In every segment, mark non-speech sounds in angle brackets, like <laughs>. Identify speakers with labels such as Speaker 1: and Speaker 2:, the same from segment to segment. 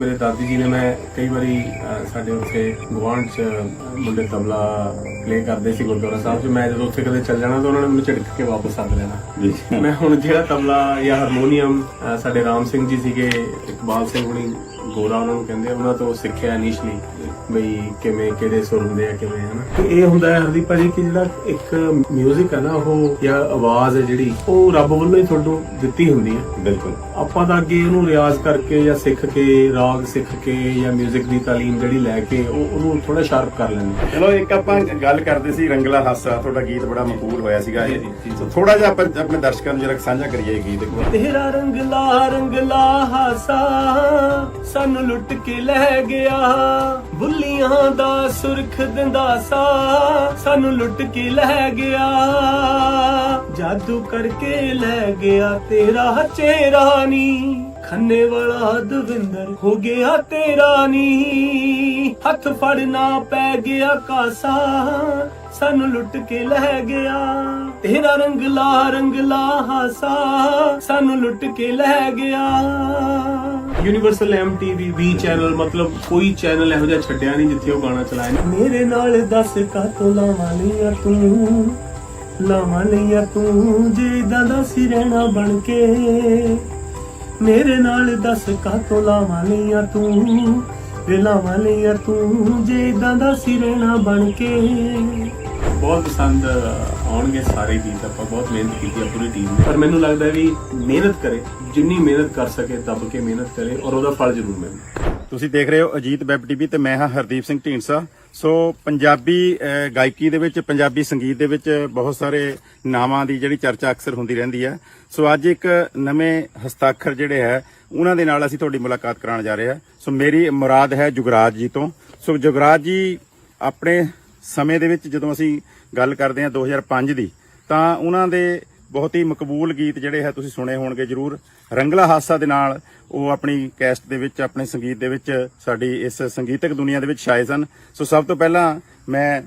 Speaker 1: ਮੇਰੇ ਦਾਦੀ ਜੀ ਨੇ ਮੈਂ ਕਈ ਵਾਰੀ ਸਾਡੇ ਉੱਥੇ ਗੁਆਂਢ ਚ ਮੁੰਡੇ ਤਬਲਾ ਪਲੇ ਕਰਦੇ ਸੀ ਗੁਰਦੁਆਰਾ ਸਾਹਿਬ 'ਚ। ਮੈਂ ਜਦੋਂ ਉੱਥੇ ਕਦੇ ਚੱਲ ਜਾਣਾ ਤਾਂ ਉਹਨਾਂ ਨੇ ਮੈਨੂੰ ਝਿੜਕ ਕੇ ਵਾਪਸ ਸੱਦ ਲੈਣਾ। ਮੈਂ ਹੁਣ ਜਿਹੜਾ ਤਬਲਾ ਜਾਂ ਹਾਰਮੋਨੀਅਮ ਸਾਡੇ ਰਾਮ ਸਿੰਘ ਜੀ ਸੀਗੇ ਇਕਬਾਲ ਸਿੰਘ ਹੁਣੀ ਗੋਰਾ ਉਹਨਾਂ ਨੂੰ ਕਹਿੰਦੇ ਆ, ਉਹਨਾਂ ਤੋਂ ਸਿੱਖਿਆ ਇਨੀਸ਼ਲੀ ਬਈ ਕਿਵੇਂ ਕਿਹੜੇ ਸੁਰ ਹੁੰਦੇ ਆ ਕਿਵੇਂ ਹਨਾ ਤੇ ਇਹ ਹੁੰਦਾ ਹੈ ਹਰਦੀਪ ਭਾਜੀ ਕਿ ਜਿਹੜਾ ਇੱਕ 뮤직 ਹੈ ਨਾ ਉਹ ਜਾਂ ਆਵਾਜ਼ ਹੈ ਜਿਹੜੀ ਉਹ ਰੱਬ ਵੱਲੋਂ ਹੀ ਤੁਹਾਨੂੰ ਦਿੱਤੀ ਹੁੰਦੀ ਹੈ
Speaker 2: ਬਿਲਕੁਲ
Speaker 1: ਆਪਾਂ ਤਾਂ ਅੱਗੇ ਉਹਨੂੰ ਰਿਆਜ਼ ਕਰਕੇ ਜਾਂ ਸਿੱਖ ਕੇ ਰਾਗ ਸਿੱਖ ਕੇ ਜਾਂ 뮤직 ਦੀ ਤਾਲੀਮ ਜਿਹੜੀ ਲੈ ਕੇ ਉਹ ਉਹਨੂੰ ਥੋੜਾ ਸ਼ਾਰਪ ਕਰ ਲੈਂਦੇ ਹਾਂ।
Speaker 2: ਚਲੋ ਇੱਕ ਆਪਾਂ ਗੱਲ ਕਰਦੇ ਸੀ ਰੰਗਲਾ ਹਾਸਾ ਤੁਹਾਡਾ ਗੀਤ ਬੜਾ ਮਕਬੂਲ ਹੋਇਆ ਸੀਗਾ
Speaker 1: ਜੀ,
Speaker 2: ਇਹ
Speaker 1: ਜੀ, ਜੀ।
Speaker 2: ਸੋ ਥੋੜਾ ਜਿਹਾ ਆਪਾਂ ਆਪਣੇ ਦਰਸ਼ਕਾਂ ਨੂੰ ਜਰਾ ਸਾਂਝਾ ਕਰੀਏ ਇਹ ਗੀਤ ਇੱਕ ਵਾਰ
Speaker 1: ਤੇਰਾ ਰੰਗਲਾ ਰੰਗਲਾ ਹਾਸਾ ਸਾਨੂੰ ਲੁੱਟ ਕੇ ਲੈ ਗਿਆ ਬੁੱਲੀਆਂ ਦਾ ਸੁਰਖ ਦੰਦਾਸਾ ਸਾਨੂੰ ਲੁੱਟ ਕੇ ਲੈ ਗਿਆ। ਜਾਦੂ ਕਰਕੇ ਲੈ ਗਿਆ ਤੇਰਾ ਚਿਹਰਾ ਨੀ। ਖੰਨੇ ਵਾਲਾ ਦਵਿੰਦਰ ਹੋ ਗਿਆ ਤੇਰਾ ਨੀ। ਹੱਥ ਫੜਨਾ ਪੈ ਗਿਆ ਕਾਸਾ ਸਾਨੂੰ ਲੁੱਟ ਕੇ ਲੈ ਗਿਆ। ਤੇਰਾ ਰੰਗਲਾ ਰੰਗਲਾ ਹਾਸਾ ਸਾਨੂੰ ਲੁੱਟ ਕੇ ਲੈ ਗਿਆ। ਯੂਨੀਵਰਸਲ ਐਮਟੀਵੀ ਵੀ ਚੈਨਲ ਮਤਲਬ ਕੋਈ ਚੈਨਲ ਇਹੋ ਜਿਹਾ ਛੱਡਿਆ ਨਹੀਂ ਜਿੱਥੇ ਉਹ ਗਾਣਾ ਚਲਾਇਆ ਨਹੀਂ ਮੇਰੇ ਨਾਲ ਦੱਸ ਕਾਤੋਂ ਲਾਵਾਂ ਲਈਆਂ ਤੂੰ? ਲਾਵਾਂ ਲਈਆਂ ਤੂੰ? ਜੇ ਦਾਦਾ ਸੀ ਰਹਿਣਾ ਬਣ ਕੇ। ਮੇਰੇ ਨਾਲ ਦੱਸ ਕਾਤੋਂ ਲਾਵਾਂ ਲਈਆਂ ਤੂੰ? ਵੇ ਲਾਵਾਂ ਲਈਆਂ ਤੂੰ? ਜੇ ਇਦਾਂ ਦਾ ਸੀ ਰਹਿਣਾ ਬਣ ਕੇ। ਬਹੁਤ ਪਸੰਦ ਆਉਣਗੇ ਸਾਰੇ ਗੀਤ ਆਪਾਂ ਬਹੁਤ ਮਿਹਨਤ ਕੀਤੀ ਆ ਪੂਰੀ ਟੀਮ ਨੇ। ਪਰ ਮੈਨੂੰ ਲੱਗਦਾ ਵੀ ਮਿਹਨਤ ਕਰੇ, ਜਿੰਨੀ ਮਿਹਨਤ ਕਰ ਸਕੇ, ਦੱਬ ਕੇ ਮਿਹਨਤ ਕਰੇ ਔਰ ਉਹਦਾ ਫਲ ਜ਼ਰੂਰ ਮਿਲੇ।
Speaker 2: ਤੁਸੀਂ ਦੇਖ ਰਹੇ ਹੋ ਅਜੀਤ ਵੈਬ ਟੀਵੀ ਤੇ ਮੈਂ ਹਾਂ ਹਰਦੀਪ ਸਿੰਘ ਢੀਂਡਸਾ। ਸੋ ਪੰਜਾਬੀ ਗਾਇਕੀ ਦੇ ਵਿੱਚ, ਪੰਜਾਬੀ ਸੰਗੀਤ ਦੇ ਵਿੱਚ ਬਹੁਤ ਸਾਰੇ ਨਾਵਾਂ ਦੀ ਜਿਹੜੀ ਚਰਚਾ ਅਕਸਰ ਹੁੰਦੀ ਰਹਿੰਦੀ ਹੈ। ਸੋ ਅੱਜ ਇੱਕ ਨਵੇਂ ਹਸਤਾਖਰ ਜਿਹੜੇ ਹੈ, ਉਹਨਾਂ ਦੇ ਨਾਲ ਅਸੀਂ ਤੁਹਾਡੀ ਮੁਲਾਕਾਤ ਕਰਾਉਣ ਜਾ ਰਹੇ ਹਾਂ। ਸੋ ਮੇਰੀ ਮੁਰਾਦ ਹੈ ਜੁਗਰਾਜ ਜੀ ਤੋਂ। ਸੋ ਜੁਗਰਾਜ ਜੀ, ਆਪਣੇ ਸਮੇਂ ਦੇ ਵਿੱਚ ਜਦੋਂ ਅਸੀਂ ਗੱਲ ਕਰਦੇ ਹਾਂ 2005 ਦੀ ਤਾਂ ਉਹਨਾਂ ਦੇ ਬਹੁਤ ਹੀ ਮਕਬੂਲ ਗੀਤ ਜਿਹੜੇ ਹੈ ਤੁਸੀਂ ਸੁਣੇ ਹੋਣਗੇ ਜਰੂਰ। ਰੰਗਲਾ ਹਾਸਾ ਦੇ ਨਾਲ ਉਹ ਆਪਣੀ ਕੈਸਟ ਦੇ ਵਿੱਚ ਆਪਣੇ ਸੰਗੀਤ ਦੇ ਵਿੱਚ ਸਾਡੀ ਇਸ ਸੰਗੀਤਕ ਦੁਨੀਆ ਦੇ ਵਿੱਚ ਛਾਏ ਸਨ। ਸੋ ਸਭ ਤੋਂ ਪਹਿਲਾਂ ਮੈਂ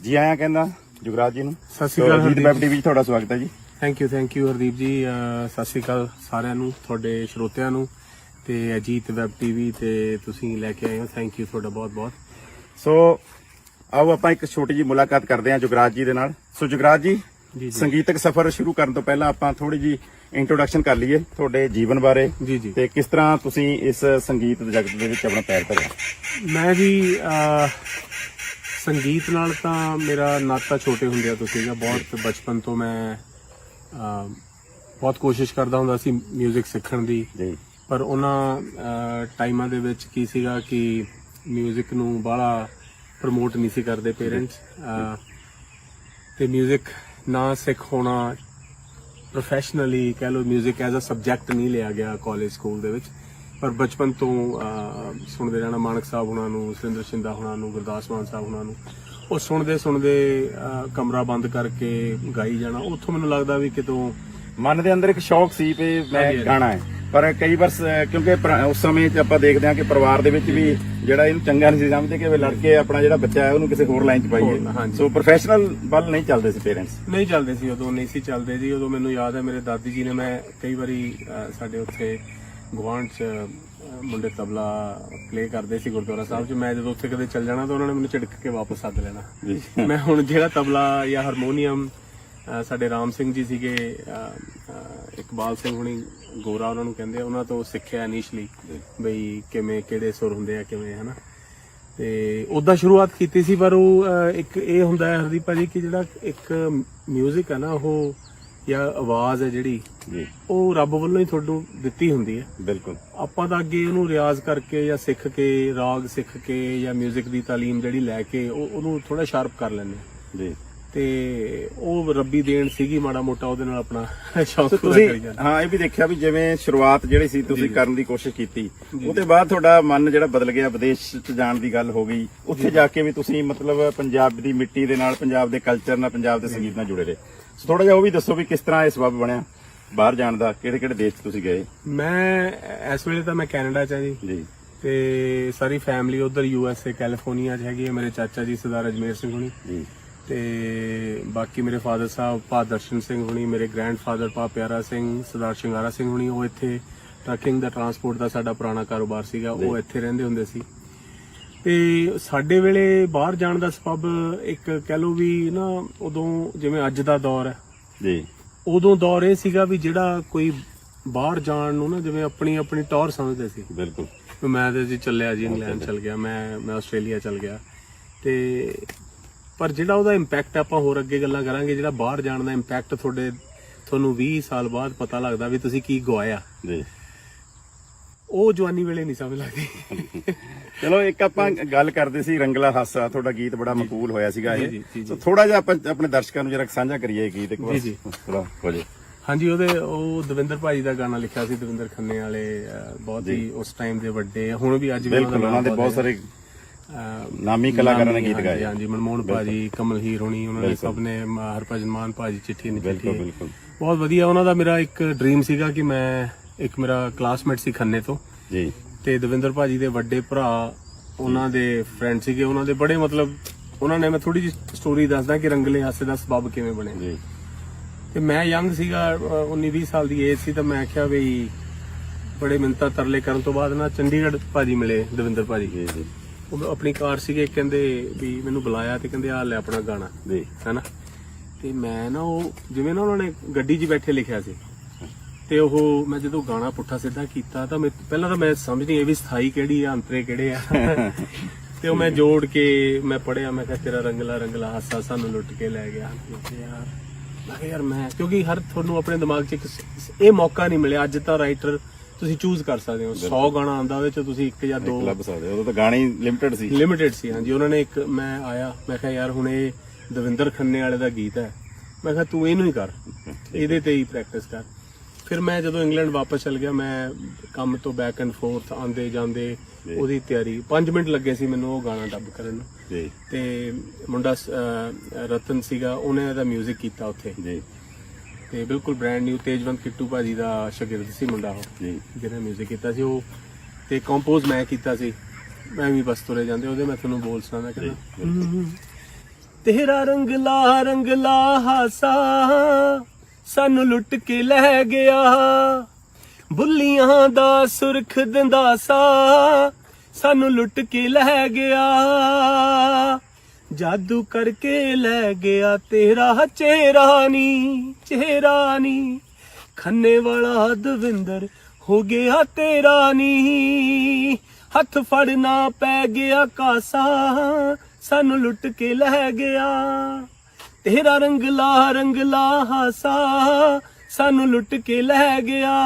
Speaker 2: ਜੀ ਆਇਆਂ ਕਹਿੰਦਾ ਜੁਗਰਾਜ ਜੀ ਨੂੰ।
Speaker 1: ਸਤਿ ਸ਼੍ਰੀ ਅਕਾਲ ਹਰਦੀਪ
Speaker 2: ਵੈਬ ਟੀਵੀ 'ਚ ਤੁਹਾਡਾ ਸਵਾਗਤ ਹੈ ਜੀ।
Speaker 1: Thank you thank you Hardeep ji Sat Sri ਅਕਾਲ ਸਾਰਿਆਂ ਨੂੰ ਤੁਹਾਡੇ ਸਰੋਤਿਆਂ ਨੂੰ ਤੇ ਅਜੀਤ ਵੈਬ ਟੀਵੀ ਤੇ ਤੁਸੀਂ ਲੈ ਕੇ ਆਏ ਹੋ। ਥੈਂਕ ਯੂ ਤੁਹਾਡਾ ਬਹੁਤ ਬਹੁਤ
Speaker 2: ਸੋ ਆਓ ਆਪਾਂ ਇੱਕ ਛੋਟੀ ਜੀ ਮੁਲਾਕਾਤ ਕਰਦੇ ਹਾਂ ਜੁਗਰਾਜ ਜੀ ਦੇ ਨਾਲ ਸੋ ਜੁਗਰਾਜ ਜੀ
Speaker 1: ਜੀ ਜੀ
Speaker 2: ਸੰਗੀਤਕ ਸਫ਼ਰ ਸ਼ੁਰੂ ਕਰਨ ਤੋਂ ਪਹਿਲਾਂ ਆਪਾਂ ਥੋੜੀ ਜੀ ਇੰਟਰੋਡਕਸ਼ਨ ਕਰ ਲਈਏ ਤੁਹਾਡੇ ਜੀਵਨ ਬਾਰੇ
Speaker 1: ਜੀ ਜੀ
Speaker 2: ਤੇ ਕਿਸ ਤਰ੍ਹਾਂ ਤੁਸੀਂ ਇਸ ਸੰਗੀਤ ਜਗਤ ਦੇ ਵਿੱਚ ਆਪਣਾ ਪੈਰ ਧਰਿਆ
Speaker 1: ਮੈਂ ਜੀ ਅਹ, ਸੰਗੀਤ ਨਾਲ ਤਾਂ ਮੇਰਾ ਨਾਤਾ ਛੋਟੇ ਹੁੰਦਿਆਂ ਤੋਂ ਸੀਗਾ ਬਹੁਤ ਬਚਪਨ ਤੋਂ ਮੈਂ ਅਹ, ਬਹੁਤ ਕੋਸ਼ਿਸ਼ ਕਰਦਾ ਹੁੰਦਾ ਸੀ 뮤직 ਸਿੱਖਣ ਦੀ
Speaker 2: ਜੀ
Speaker 1: ਪਰ ਉਹਨਾਂ ਅਹ, ਟਾਈਮਾਂ ਦੇ ਵਿੱਚ ਕੀ ਸੀਗਾ ਕਿ 뮤직 ਨੂੰ ਬਾਹਲਾ ਪ੍ਰਮੋਟ ਨਹੀਂ ਸੀ ਕਰਦੇ ਪੇਰੈਂਟਸ ਤੇ 뮤직 ਨਾ ਸਿੱਖ ਹੋਣਾ ਪ੍ਰੋਫੈਸ਼ਨਲੀ ਕਹ ਲਓ 뮤직 ਐਜ਼ ਅ ਸਬਜੈਕਟ ਨਹੀਂ ਲਿਆ ਗਿਆ ਕਾਲਜ ਸਕੂਲ ਦੇ ਵਿੱਚ ਪਰ ਬਚਪਨ ਤੋਂ ਅਹ, ਸੁਣਦੇ ਰਹਿਣਾ ਮਾਨਕ ਸਾਹਿਬ ਹੁਣਾਂ ਨੂੰ ਸੁਰਿੰਦਰ ਸ਼ਿੰਦਾ ਹੁਣਾਂ ਨੂੰ ਗੁਰਦਾਸ ਮਾਨ ਸਾਹਿਬ ਹੁਣਾਂ ਨੂੰ ਉਹ ਸੁਣਦੇ ਸੁਣਦੇ ਅਹ, ਕਮਰਾ ਬੰਦ ਕਰਕੇ ਗਾਈ ਜਾਣਾ ਉੱਥੋਂ ਮੈਨੂੰ ਲੱਗਦਾ ਵੀ ਕਿਤੋਂ
Speaker 2: ਮਨ ਦੇ ਅੰਦਰ ਇੱਕ ਸ਼ੌਕ ਸੀ ਵੀ ਮੈਂ
Speaker 1: ਹਾਂਜੀ, ਹਾਂਜੀ।
Speaker 2: ਗਾਣਾ ਹੈ ਪਰ ਕਈ ਵਾਰ ਸ- ਕਿਉਂਕਿ ਪਰ- ਉਸ ਸਮੇਂ 'ਚ ਆਪਾਂ ਦੇਖਦੇ ਹਾਂ ਕਿ ਪਰਿਵਾਰ ਦੇ ਵਿੱਚ ਵੀ ਜਿਹੜਾ ਇਹਨੂੰ ਚੰਗਾ ਨਹੀਂ ਸੀ ਸਮਝਦੇ ਕਿ ਵੀ ਲੜਕੇ ਆਪਣਾ ਜਿਹੜਾ ਬੱਚਾ ਹੈ ਉਹਨੂੰ ਕਿਸੇ ਹੋਰ ਲਾਈਨ 'ਚ
Speaker 1: ਹੋਰ,
Speaker 2: ਪਾਈਏ
Speaker 1: ਹਾਂਜੀ।
Speaker 2: ਸੋ ਪ੍ਰੋਫੈਸ਼ਨਲ ਵੱਲ ਨਹੀਂ ਚੱਲਦੇ ਸੀ ਪੇਰੈਂਟਸ
Speaker 1: ਨਹੀਂ ਚੱਲਦੇ ਸੀ ਉਦੋਂ ਨਹੀਂ ਸੀ ਚੱਲਦੇ ਜੀ। ਉਦੋਂ ਮੈਨੂੰ ਯਾਦ ਹੈ ਮੇਰੇ ਦਾਦੀ ਜੀ ਨੇ ਮੈਂ ਕਈ ਵਾਰੀ ਅਹ, ਸਾਡੇ ਉੱਥੇ ਗੁਆਂਢ ਚ ਅਹ, ਮੁੰਡੇ ਤਬਲਾ ਪਲੇ ਕਰਦੇ ਸੀ ਗੁਰਦੁਆਰਾ ਸਾਹਿਬ 'ਚ। ਮੈਂ ਜਦੋਂ ਉੱਥੇ ਕਦੇ ਚੱਲ ਜਾਣਾ ਤਾਂ ਉਹਨਾਂ ਨੇ ਮੈਨੂੰ ਝਿੜਕ ਕੇ ਵਾਪਸ ਸੱਦ ਲੈਣਾ। ਮੈਂ ਹੁਣ ਜਿਹੜਾ ਤਬਲਾ ਜਾਂ ਹਾਰਮੋਨੀਅਮ ਸਾਡੇ ਰਾਮ ਸਿੰਘ ਜੀ ਸੀਗੇ ਅਹ, ਅਹ, ਇਕਬਾਲ ਸਿੰਘ ਹੁਣੀ ਗੋਰਾ ਉਹਨਾਂ ਨੂੰ ਕਹਿੰਦੇ ਆ ਉਹਨਾਂ ਤੋਂ ਸਿੱਖਿਆ ਇਨੀਸ਼ਲੀ ਬਈ ਕਿਵੇਂ ਕਿਹੜੇ ਸੁਰ ਹੁੰਦੇ ਆ ਕਿਵੇਂ ਹਨਾ ਤੇ ਉਦਾਂ ਸ਼ੁਰੂਆਤ ਕੀਤੀ ਸੀ ਪਰ ਉਹ ਅਹ, ਇੱਕ ਇਹ ਹੁੰਦਾ ਹੈ ਹਰਦੀਪ ਭਾਜੀ ਕਿ ਜਿਹੜਾ ਇੱਕ 뮤직 ਹੈ ਨਾ ਉਹ ਜਾਂ ਆਵਾਜ਼ ਹੈ ਜਿਹੜੀ
Speaker 2: ਜੀ
Speaker 1: ਉਹ ਰੱਬ ਵੱਲੋਂ ਹੀ ਤੁਹਾਨੂੰ ਦਿੱਤੀ ਹੁੰਦੀ ਹੈ
Speaker 2: ਬਿਲਕੁਲ
Speaker 1: ਆਪਾਂ ਤਾਂ ਅੱਗੇ ਉਹਨੂੰ ਰਿਆਜ਼ ਕਰਕੇ ਜਾਂ ਸਿੱਖ ਕੇ ਰਾਗ ਸਿੱਖ ਕੇ ਜਾਂ 뮤직 ਦੀ ਤਾਲੀਮ ਜਿਹੜੀ ਲੈ ਕੇ ਉਹ ਉਹਨੂੰ ਥੋੜਾ ਸ਼ਾਰਪ ਕਰ ਲੈਂਦੇ ਹਾਂ।
Speaker 2: ਜੀ
Speaker 1: ਤੇ ਉਹ ਰੱਬੀ ਦੇਣ ਸੀਗੀ ਮਾੜਾ ਮੋਟਾ ਉਹਦੇ ਨਾਲ ਆਪਣਾ ਸ਼ੌਕ ਪੂਰਾ ਕਰੀ ਜਾਂਦੇ।
Speaker 2: ਹਾਂ ਇਹ ਵੀ ਦੇਖਿਆ ਵੀ ਜਿਵੇਂ ਸ਼ੁਰੂਆਤ ਜਿਹੜੀ ਸੀ ਤੁਸੀਂ। ਕਰਨ ਦੀ ਕੋਸ਼ਿਸ਼ ਕੀਤੀ। ਉਹਦੇ ਬਾਅਦ ਤੁਹਾਡਾ ਮਨ ਜਿਹੜਾ ਬਦਲ ਗਿਆ ਵਿਦੇਸ਼ 'ਚ ਜਾਣ ਦੀ ਗੱਲ ਹੋ ਗਈ। ਉੱਥੇ ਜਾ। ਕੇ ਵੀ ਤੁਸੀਂ ਮਤਲਬ ਪੰਜਾਬ ਦੀ ਮਿੱਟੀ ਦੇ ਨਾਲ ਪੰਜਾਬ ਦੇ ਕਲਚਰ ਨਾਲ ਪੰਜਾਬ ਦੇ ਸੰਗੀਤ ਨਾਲ ਜੁੜੇ ਰਹੇ। ਸੋ ਥੋੜਾ ਜਿਹਾ ਉਹ ਵੀ ਦੱਸੋ ਵੀ ਕਿਸ ਤਰ੍ਹਾਂ ਇਹ ਸਬਬ ਬਣਿਆ ਬਾਹਰ ਜਾਣ ਦਾ ਕਿਹੜੇ ਕਿਹੜੇ ਦੇਸ਼ 'ਚ ਤੁਸੀਂ ਗਏ?
Speaker 1: ਮੈਂ ਇਸ ਵੇਲੇ ਤਾਂ ਮੈਂ ਕੈਨੇਡਾ ਚ ਆ ਜੀ।
Speaker 2: ਜੀ।
Speaker 1: ਤੇ ਸਾਰੀ ਫੈਮਿਲੀ ਉਧਰ ਯੂ ਐਸ ਏ ਕੈਲੀਫੋਰਨੀਆ ਚ ਹੈਗੀ ਹੈ ਮੇਰੇ ਚਾਚਾ ਜੀ ਸਰਦਾਰ ਅਜਮੇਰ ਸਿੰਘ ਹੁਣੀ।
Speaker 2: ਜੀ।
Speaker 1: ਤੇ ਬਾਕੀ ਮੇਰੇ ਫਾਦਰ ਸਾਹਿਬ ਭਾ ਦਰਸ਼ਨ ਸਿੰਘ ਹੁਣੀ ਮੇਰੇ ਗ੍ਰੈਂਡਫਾਦਰ ਭਾ ਪਿਆਰਾ ਸਿੰਘ ਸਰਦਾਰ ਸ਼ਿੰਗਾਰਾ ਸਿੰਘ ਹੁਣੀ ਉਹ ਇੱਥੇ ਟਰੱਕਿੰਗ ਦਾ ਟਰਾਂਸਪੋਰਟ ਦਾ ਸਾਡਾ ਪੁਰਾਣਾ ਕਾਰੋਬਾਰ ਸੀਗਾ ਉਹ ਇੱਥੇ ਰਹਿੰਦੇ ਹੁੰਦੇ ਸੀ। ਤੇ ਸਾਡੇ ਵੇਲੇ ਬਾਹਰ ਜਾਣ ਦਾ ਸਬਬ ਇੱਕ ਕਹਿ ਲਓ ਵੀ ਨਾ ਉਦੋਂ ਜਿਵੇਂ ਅੱਜ ਦਾ ਦੌਰ ਹੈ।
Speaker 2: ਜੀ।
Speaker 1: ਉਦੋਂ ਦੌਰ ਇਹ ਸੀਗਾ ਵੀ ਜਿਹੜਾ ਕੋਈ ਬਾਹਰ ਜਾਣ ਨੂੰ ਨਾ ਜਿਵੇਂ ਆਪਣੀ ਆਪਣੀ ਟੌਰ ਸਮਝਦੇ ਸੀ।
Speaker 2: ਬਿਲਕੁਲ।
Speaker 1: ਮੈਂ ਤੇ ਜੀ ਚੱਲਿਆ ਜੀ ਇੰਗਲੈਂਡ ਚਲ ਗਿਆ ਮੈਂ ਮੈਂ ਆਸਟ੍ਰੇਲੀਆ ਚਲ ਗਿਆ। ਤੇ ਪਰ ਜਿਹੜਾ ਉਹਦਾ ਇੰਪੈਕਟ ਆਪਾਂ ਹੋਰ ਅੱਗੇ ਗੱਲਾਂ ਕਰਾਂਗੇ ਜਿਹੜਾ ਬਾਹਰ ਜਾਣ ਦਾ ਇੰਪੈਕਟ ਤੁਹਾਡੇ ਤੁਹਾਨੂੰ 20 ਸਾਲ ਬਾਅਦ ਪਤਾ ਲੱਗਦਾ ਵੀ ਤੁਸੀਂ ਕੀ ਗਵਾਇਆ।
Speaker 2: ਜੀ।
Speaker 1: ਉਹ ਜਵਾਨੀ ਵੇਲੇ ਨਹੀਂ ਸਮਝ ਲੱਗਦੀ।
Speaker 2: ਚਲੋ ਇੱਕ ਆਪਾਂ ਗੱਲ ਕਰਦੇ ਸੀ ਰੰਗਲਾ ਹਾਸਾ ਤੁਹਾਡਾ ਗੀਤ ਬੜਾ ਮਕਬੂਲ ਹੋਇਆ ਸੀਗਾ ਇਹ। ਸੋ ਥੋੜਾ ਜਿਹਾ ਆਪਾਂ ਆਪਣੇ ਦਰਸ਼ਕਾਂ ਨੂੰ ਜਰਾ ਸਾਂਝਾ ਕਰੀਏ ਗੀਤ ਇੱਕ ਵਾਰ। ਹੋ ਜੇ।
Speaker 1: ਹਾਂਜੀ ਉਹਦੇ ਉਹ ਦਵਿੰਦਰ ਭਾਜੀ ਦਾ ਗਾਣਾ ਲਿਖਿਆ ਸੀ ਦਵਿੰਦਰ ਖੰਨੇ ਵਾਲੇ ਬਹੁਤ ਹੀ ਉਸ ਟਾਈਮ ਦੇ ਵੱਡੇ। ਹੁਣ ਵੀ ਅੱਜ ਵੀ
Speaker 2: ਉਹਨਾਂ ਦੇ ਬਹੁਤ ਸਾਰੇ ਨਾਮੀ ਕਲਾਕਾਰਾਂ ਨੇ ਗੀਤ ਗਾਏ।
Speaker 1: ਹਾਂਜੀ ਮਨਮੋਹਨ ਭਾਜੀ ਕਮਲ ਹੀਰ ਹੋਣੀ ਉਹਨਾਂ ਨੇ। ਸਭ ਨੇ ਹਰਭਜਨ ਮਾਨ ਭਾਜੀ ਚਿੱਠੀ ਨਹੀਂ
Speaker 2: ਬਿਲਕੁਲ
Speaker 1: ਚਿੱਠੀ।
Speaker 2: ਬਿਲਕੁਲ।
Speaker 1: ਬਹੁਤ ਵਧੀਆ ਉਹਨਾਂ ਦਾ ਮੇਰਾ ਇੱਕ ਡ੍ਰੀਮ ਸੀਗਾ ਕਿ ਮੈਂ ਇੱਕ ਮੇਰਾ ਕਲਾਸਮੇਟ ਸੀ ਖੰਨੇ ਤੋਂ।
Speaker 2: ਜੀ।
Speaker 1: ਤੇ ਦਵਿੰਦਰ ਭਾਜੀ ਦੇ ਵੱਡੇ ਭਰਾ ਉਹਨਾਂ ਦੇ ਫਰੈਂਡ ਸੀਗੇ ਉਹਨਾਂ ਦੇ ਬੜੇ ਮਤਲਬ ਉਹਨਾਂ ਨੇ ਮੈਂ ਥੋੜੀ ਜਿਹੀ ਸਟੋਰੀ ਦੱਸਦਾ ਕਿ ਰੰਗਲੇ ਹਾਸੇ ਦਾ ਸਬਬ ਕਿਵੇਂ ਬਣਿਆ
Speaker 2: ਜੀ।
Speaker 1: ਤੇ ਮੈਂ ਯੰਗ ਸੀਗਾ 19 20 ਸਾਲ ਦੀ ਏਜ ਸੀ ਤਾਂ ਮੈਂ ਕਿਹਾ ਵੀ ਬੜੇ ਮਿੰਤਾ ਤਰਲੇ ਕਰਨ ਤੋਂ ਬਾਅਦ ਨਾ ਚੰਡੀਗੜ੍ਹ ਭਾਜੀ ਮਿਲੇ ਦਵਿੰਦਰ ਭਾਜੀ
Speaker 2: ਜੀ ਜੀ।
Speaker 1: ਉਹ ਆਪਣੀ ਕਾਰ ਸੀਗੇ ਕਹਿੰਦੇ ਵੀ ਮੈਨੂੰ ਬੁਲਾਇਆ ਤੇ ਕਹਿੰਦੇ ਆ ਲੈ ਆਪਣਾ ਗਾਣਾ।
Speaker 2: ਜੀ।
Speaker 1: ਹੈਨਾ? ਤੇ ਮੈਂ ਨਾ ਉਹ ਜਿਵੇਂ ਨਾ ਉਹਨਾਂ ਨੇ ਗੱਡੀ 'ਚ ਬੈਠੇ ਲਿਖਿਆ ਸੀ। ਤੇ ਉਹ ਮੈਂ ਜਦੋਂ ਗਾਣਾ ਪੁੱਠਾ ਸਿੱਧਾ ਕੀਤਾ ਤਾਂ ਮੈਂ ਪਹਿਲਾਂ ਤਾਂ ਮੈਂ ਸਮਝ ਨਹੀਂ ਇਹ ਵੀ ਸਥਾਈ ਕਿਹੜੀ ਆ ਅੰਤਰੇ ਕਿਹੜੇ ਆ। <laughs> ਤੇ ਉਹ ਮੈਂ ਜੋੜ ਕੇ ਮੈਂ ਪੜਿਆ ਮੈਂ ਕਿਹਾ ਤੇਰਾ ਰੰਗਲਾ ਰੰਗਲਾ ਹਾਸਾ ਸਾਨੂੰ ਲੁੱਟ ਕੇ ਲੈ ਗਿਆ। ਯਾਰ ਮੈਂ ਕਿਹਾ ਯਾਰ ਮੈਂ ਕਿਉਂਕਿ ਹਰ ਤੁਹਾਨੂੰ ਆਪਣੇ ਦਿਮਾਗ 'ਚ ਇਹ ਮੌਕਾ ਨਹੀਂ ਮਿਲਿਆ। ਅੱਜ ਤਾਂ ਰਾਈਟਰ ਤੁਸੀਂ ਚੂਜ਼ ਕਰ ਸਕਦੇ ਹੋ। 100 ਗਾਣਾ ਆਂਦਾ ਉਹਦੇ 'ਚ ਤੁਸੀਂ ਇੱਕ ਜਾਂ ਦੋ
Speaker 2: ਲੱਭ ਸਕਦੇ ਹੋ। ਉਦੋਂ ਤਾਂ ਗਾਣੇ ਲਿਮਟਿਡ ਸੀ।
Speaker 1: ਲਿਮਿਟਿਡ ਸੀ ਹਾਂਜੀ। ਉਹਨਾਂ ਨੇ ਇੱਕ ਮੈਂ ਆਇਆ ਮੈਂ ਕਿਹਾ ਯਾਰ ਹੁਣ ਇਹ ਦਵਿੰਦਰ ਖੰਨੇ ਵਾਲੇ ਦਾ ਗੀਤ ਹੈ। ਮੈਂ ਕਿਹਾ ਤੂੰ ਇਹਨੂੰ ਹੀ ਕਰ। ਇਹਦੇ ਤੇ ਹੀ ਪ੍ਰੈਕਟਿਸ ਕਰ। ਫਿਰ ਮੈਂ ਜਦੋਂ ਇੰਗਲੈਂਡ ਵਾਪਸ ਚਲ ਗਿਆ ਮੈਂ ਕੰਮ ਤੋਂ ਬੈਕ ਐਂਡ ਫੋਰਥ ਆਂਦੇ ਜਾਂਦੇ ਉਹਦੀ ਤਿਆਰੀ 5 ਮਿੰਟ ਲੱਗੇ ਸੀ ਮੈਨੂੰ ਉਹ ਗਾਣਾ ਡੱਬ ਕਰਨ ਨੂੰ।
Speaker 2: ਜੀ।
Speaker 1: ਤੇ ਮੁੰਡਾ ਰਤਨ ਸੀਗਾ ਉਹਨੇ ਇਹਦਾ 뮤직 ਕੀਤਾ ਉੱਥੇ।
Speaker 2: ਜੀ।
Speaker 1: ਤੇ ਬਿਲਕੁਲ ਬ੍ਰੈਂਡ ਨਿਊ ਤੇਜਵੰਤ ਕਿੱਟੂ ਭਾਜੀ ਦਾ ਸ਼ਾਗਿਰਦ ਸੀ ਮੁੰਡਾ ਉਹ
Speaker 2: ਜੀ।
Speaker 1: ਜਿਹਨੇ 뮤직 ਕੀਤਾ ਸੀ ਉਹ ਤੇ ਕੰਪੋਜ਼ ਮੈਂ ਕੀਤਾ ਸੀ। ਮੈਂ ਵੀ ਬਸ ਤੁਰੇ ਜਾਂਦੇ ਉਹਦੇ ਮੈਂ ਤੁਹਾਨੂੰ ਬੋਲ ਸੁਣਾਉਂਦਾ ਕਹਿੰਦਾ। ਤੇਰਾ ਰੰਗਲਾ ਰੰਗਲਾ ਹਾਸਾ ਸਾਨੂੰ ਲੁੱਟ ਕੇ ਲੈ ਗਿਆ। ਬੁੱਲੀਆਂ ਦਾ ਸੁਰਖ ਦੰਦਾਸਾ ਸਾਨੂੰ ਲੁੱਟ ਕੇ ਲੈ ਗਿਆ। ਜਾਦੂ ਕਰਕੇ ਲੈ ਗਿਆ ਤੇਰਾ ਚਿਹਰਾ ਨੀ ਚਿਹਰਾ ਨੀ। ਖੰਨੇ ਵਾਲਾ ਦਵਿੰਦਰ ਹੋ ਗਿਆ ਤੇਰਾ ਨੀ। ਹੱਥ ਫੜਨਾ ਪੈ ਗਿਆ ਕਾਸਾ, ਸਾਨੂੰ ਲੁੱਟ ਕੇ ਲੈ ਗਿਆ। ਤੇਰਾ ਰੰਗਲਾ ਰੰਗਲਾ ਹਾਸਾ, ਸਾਨੂੰ ਲੁੱਟ ਕੇ ਲੈ ਗਿਆ।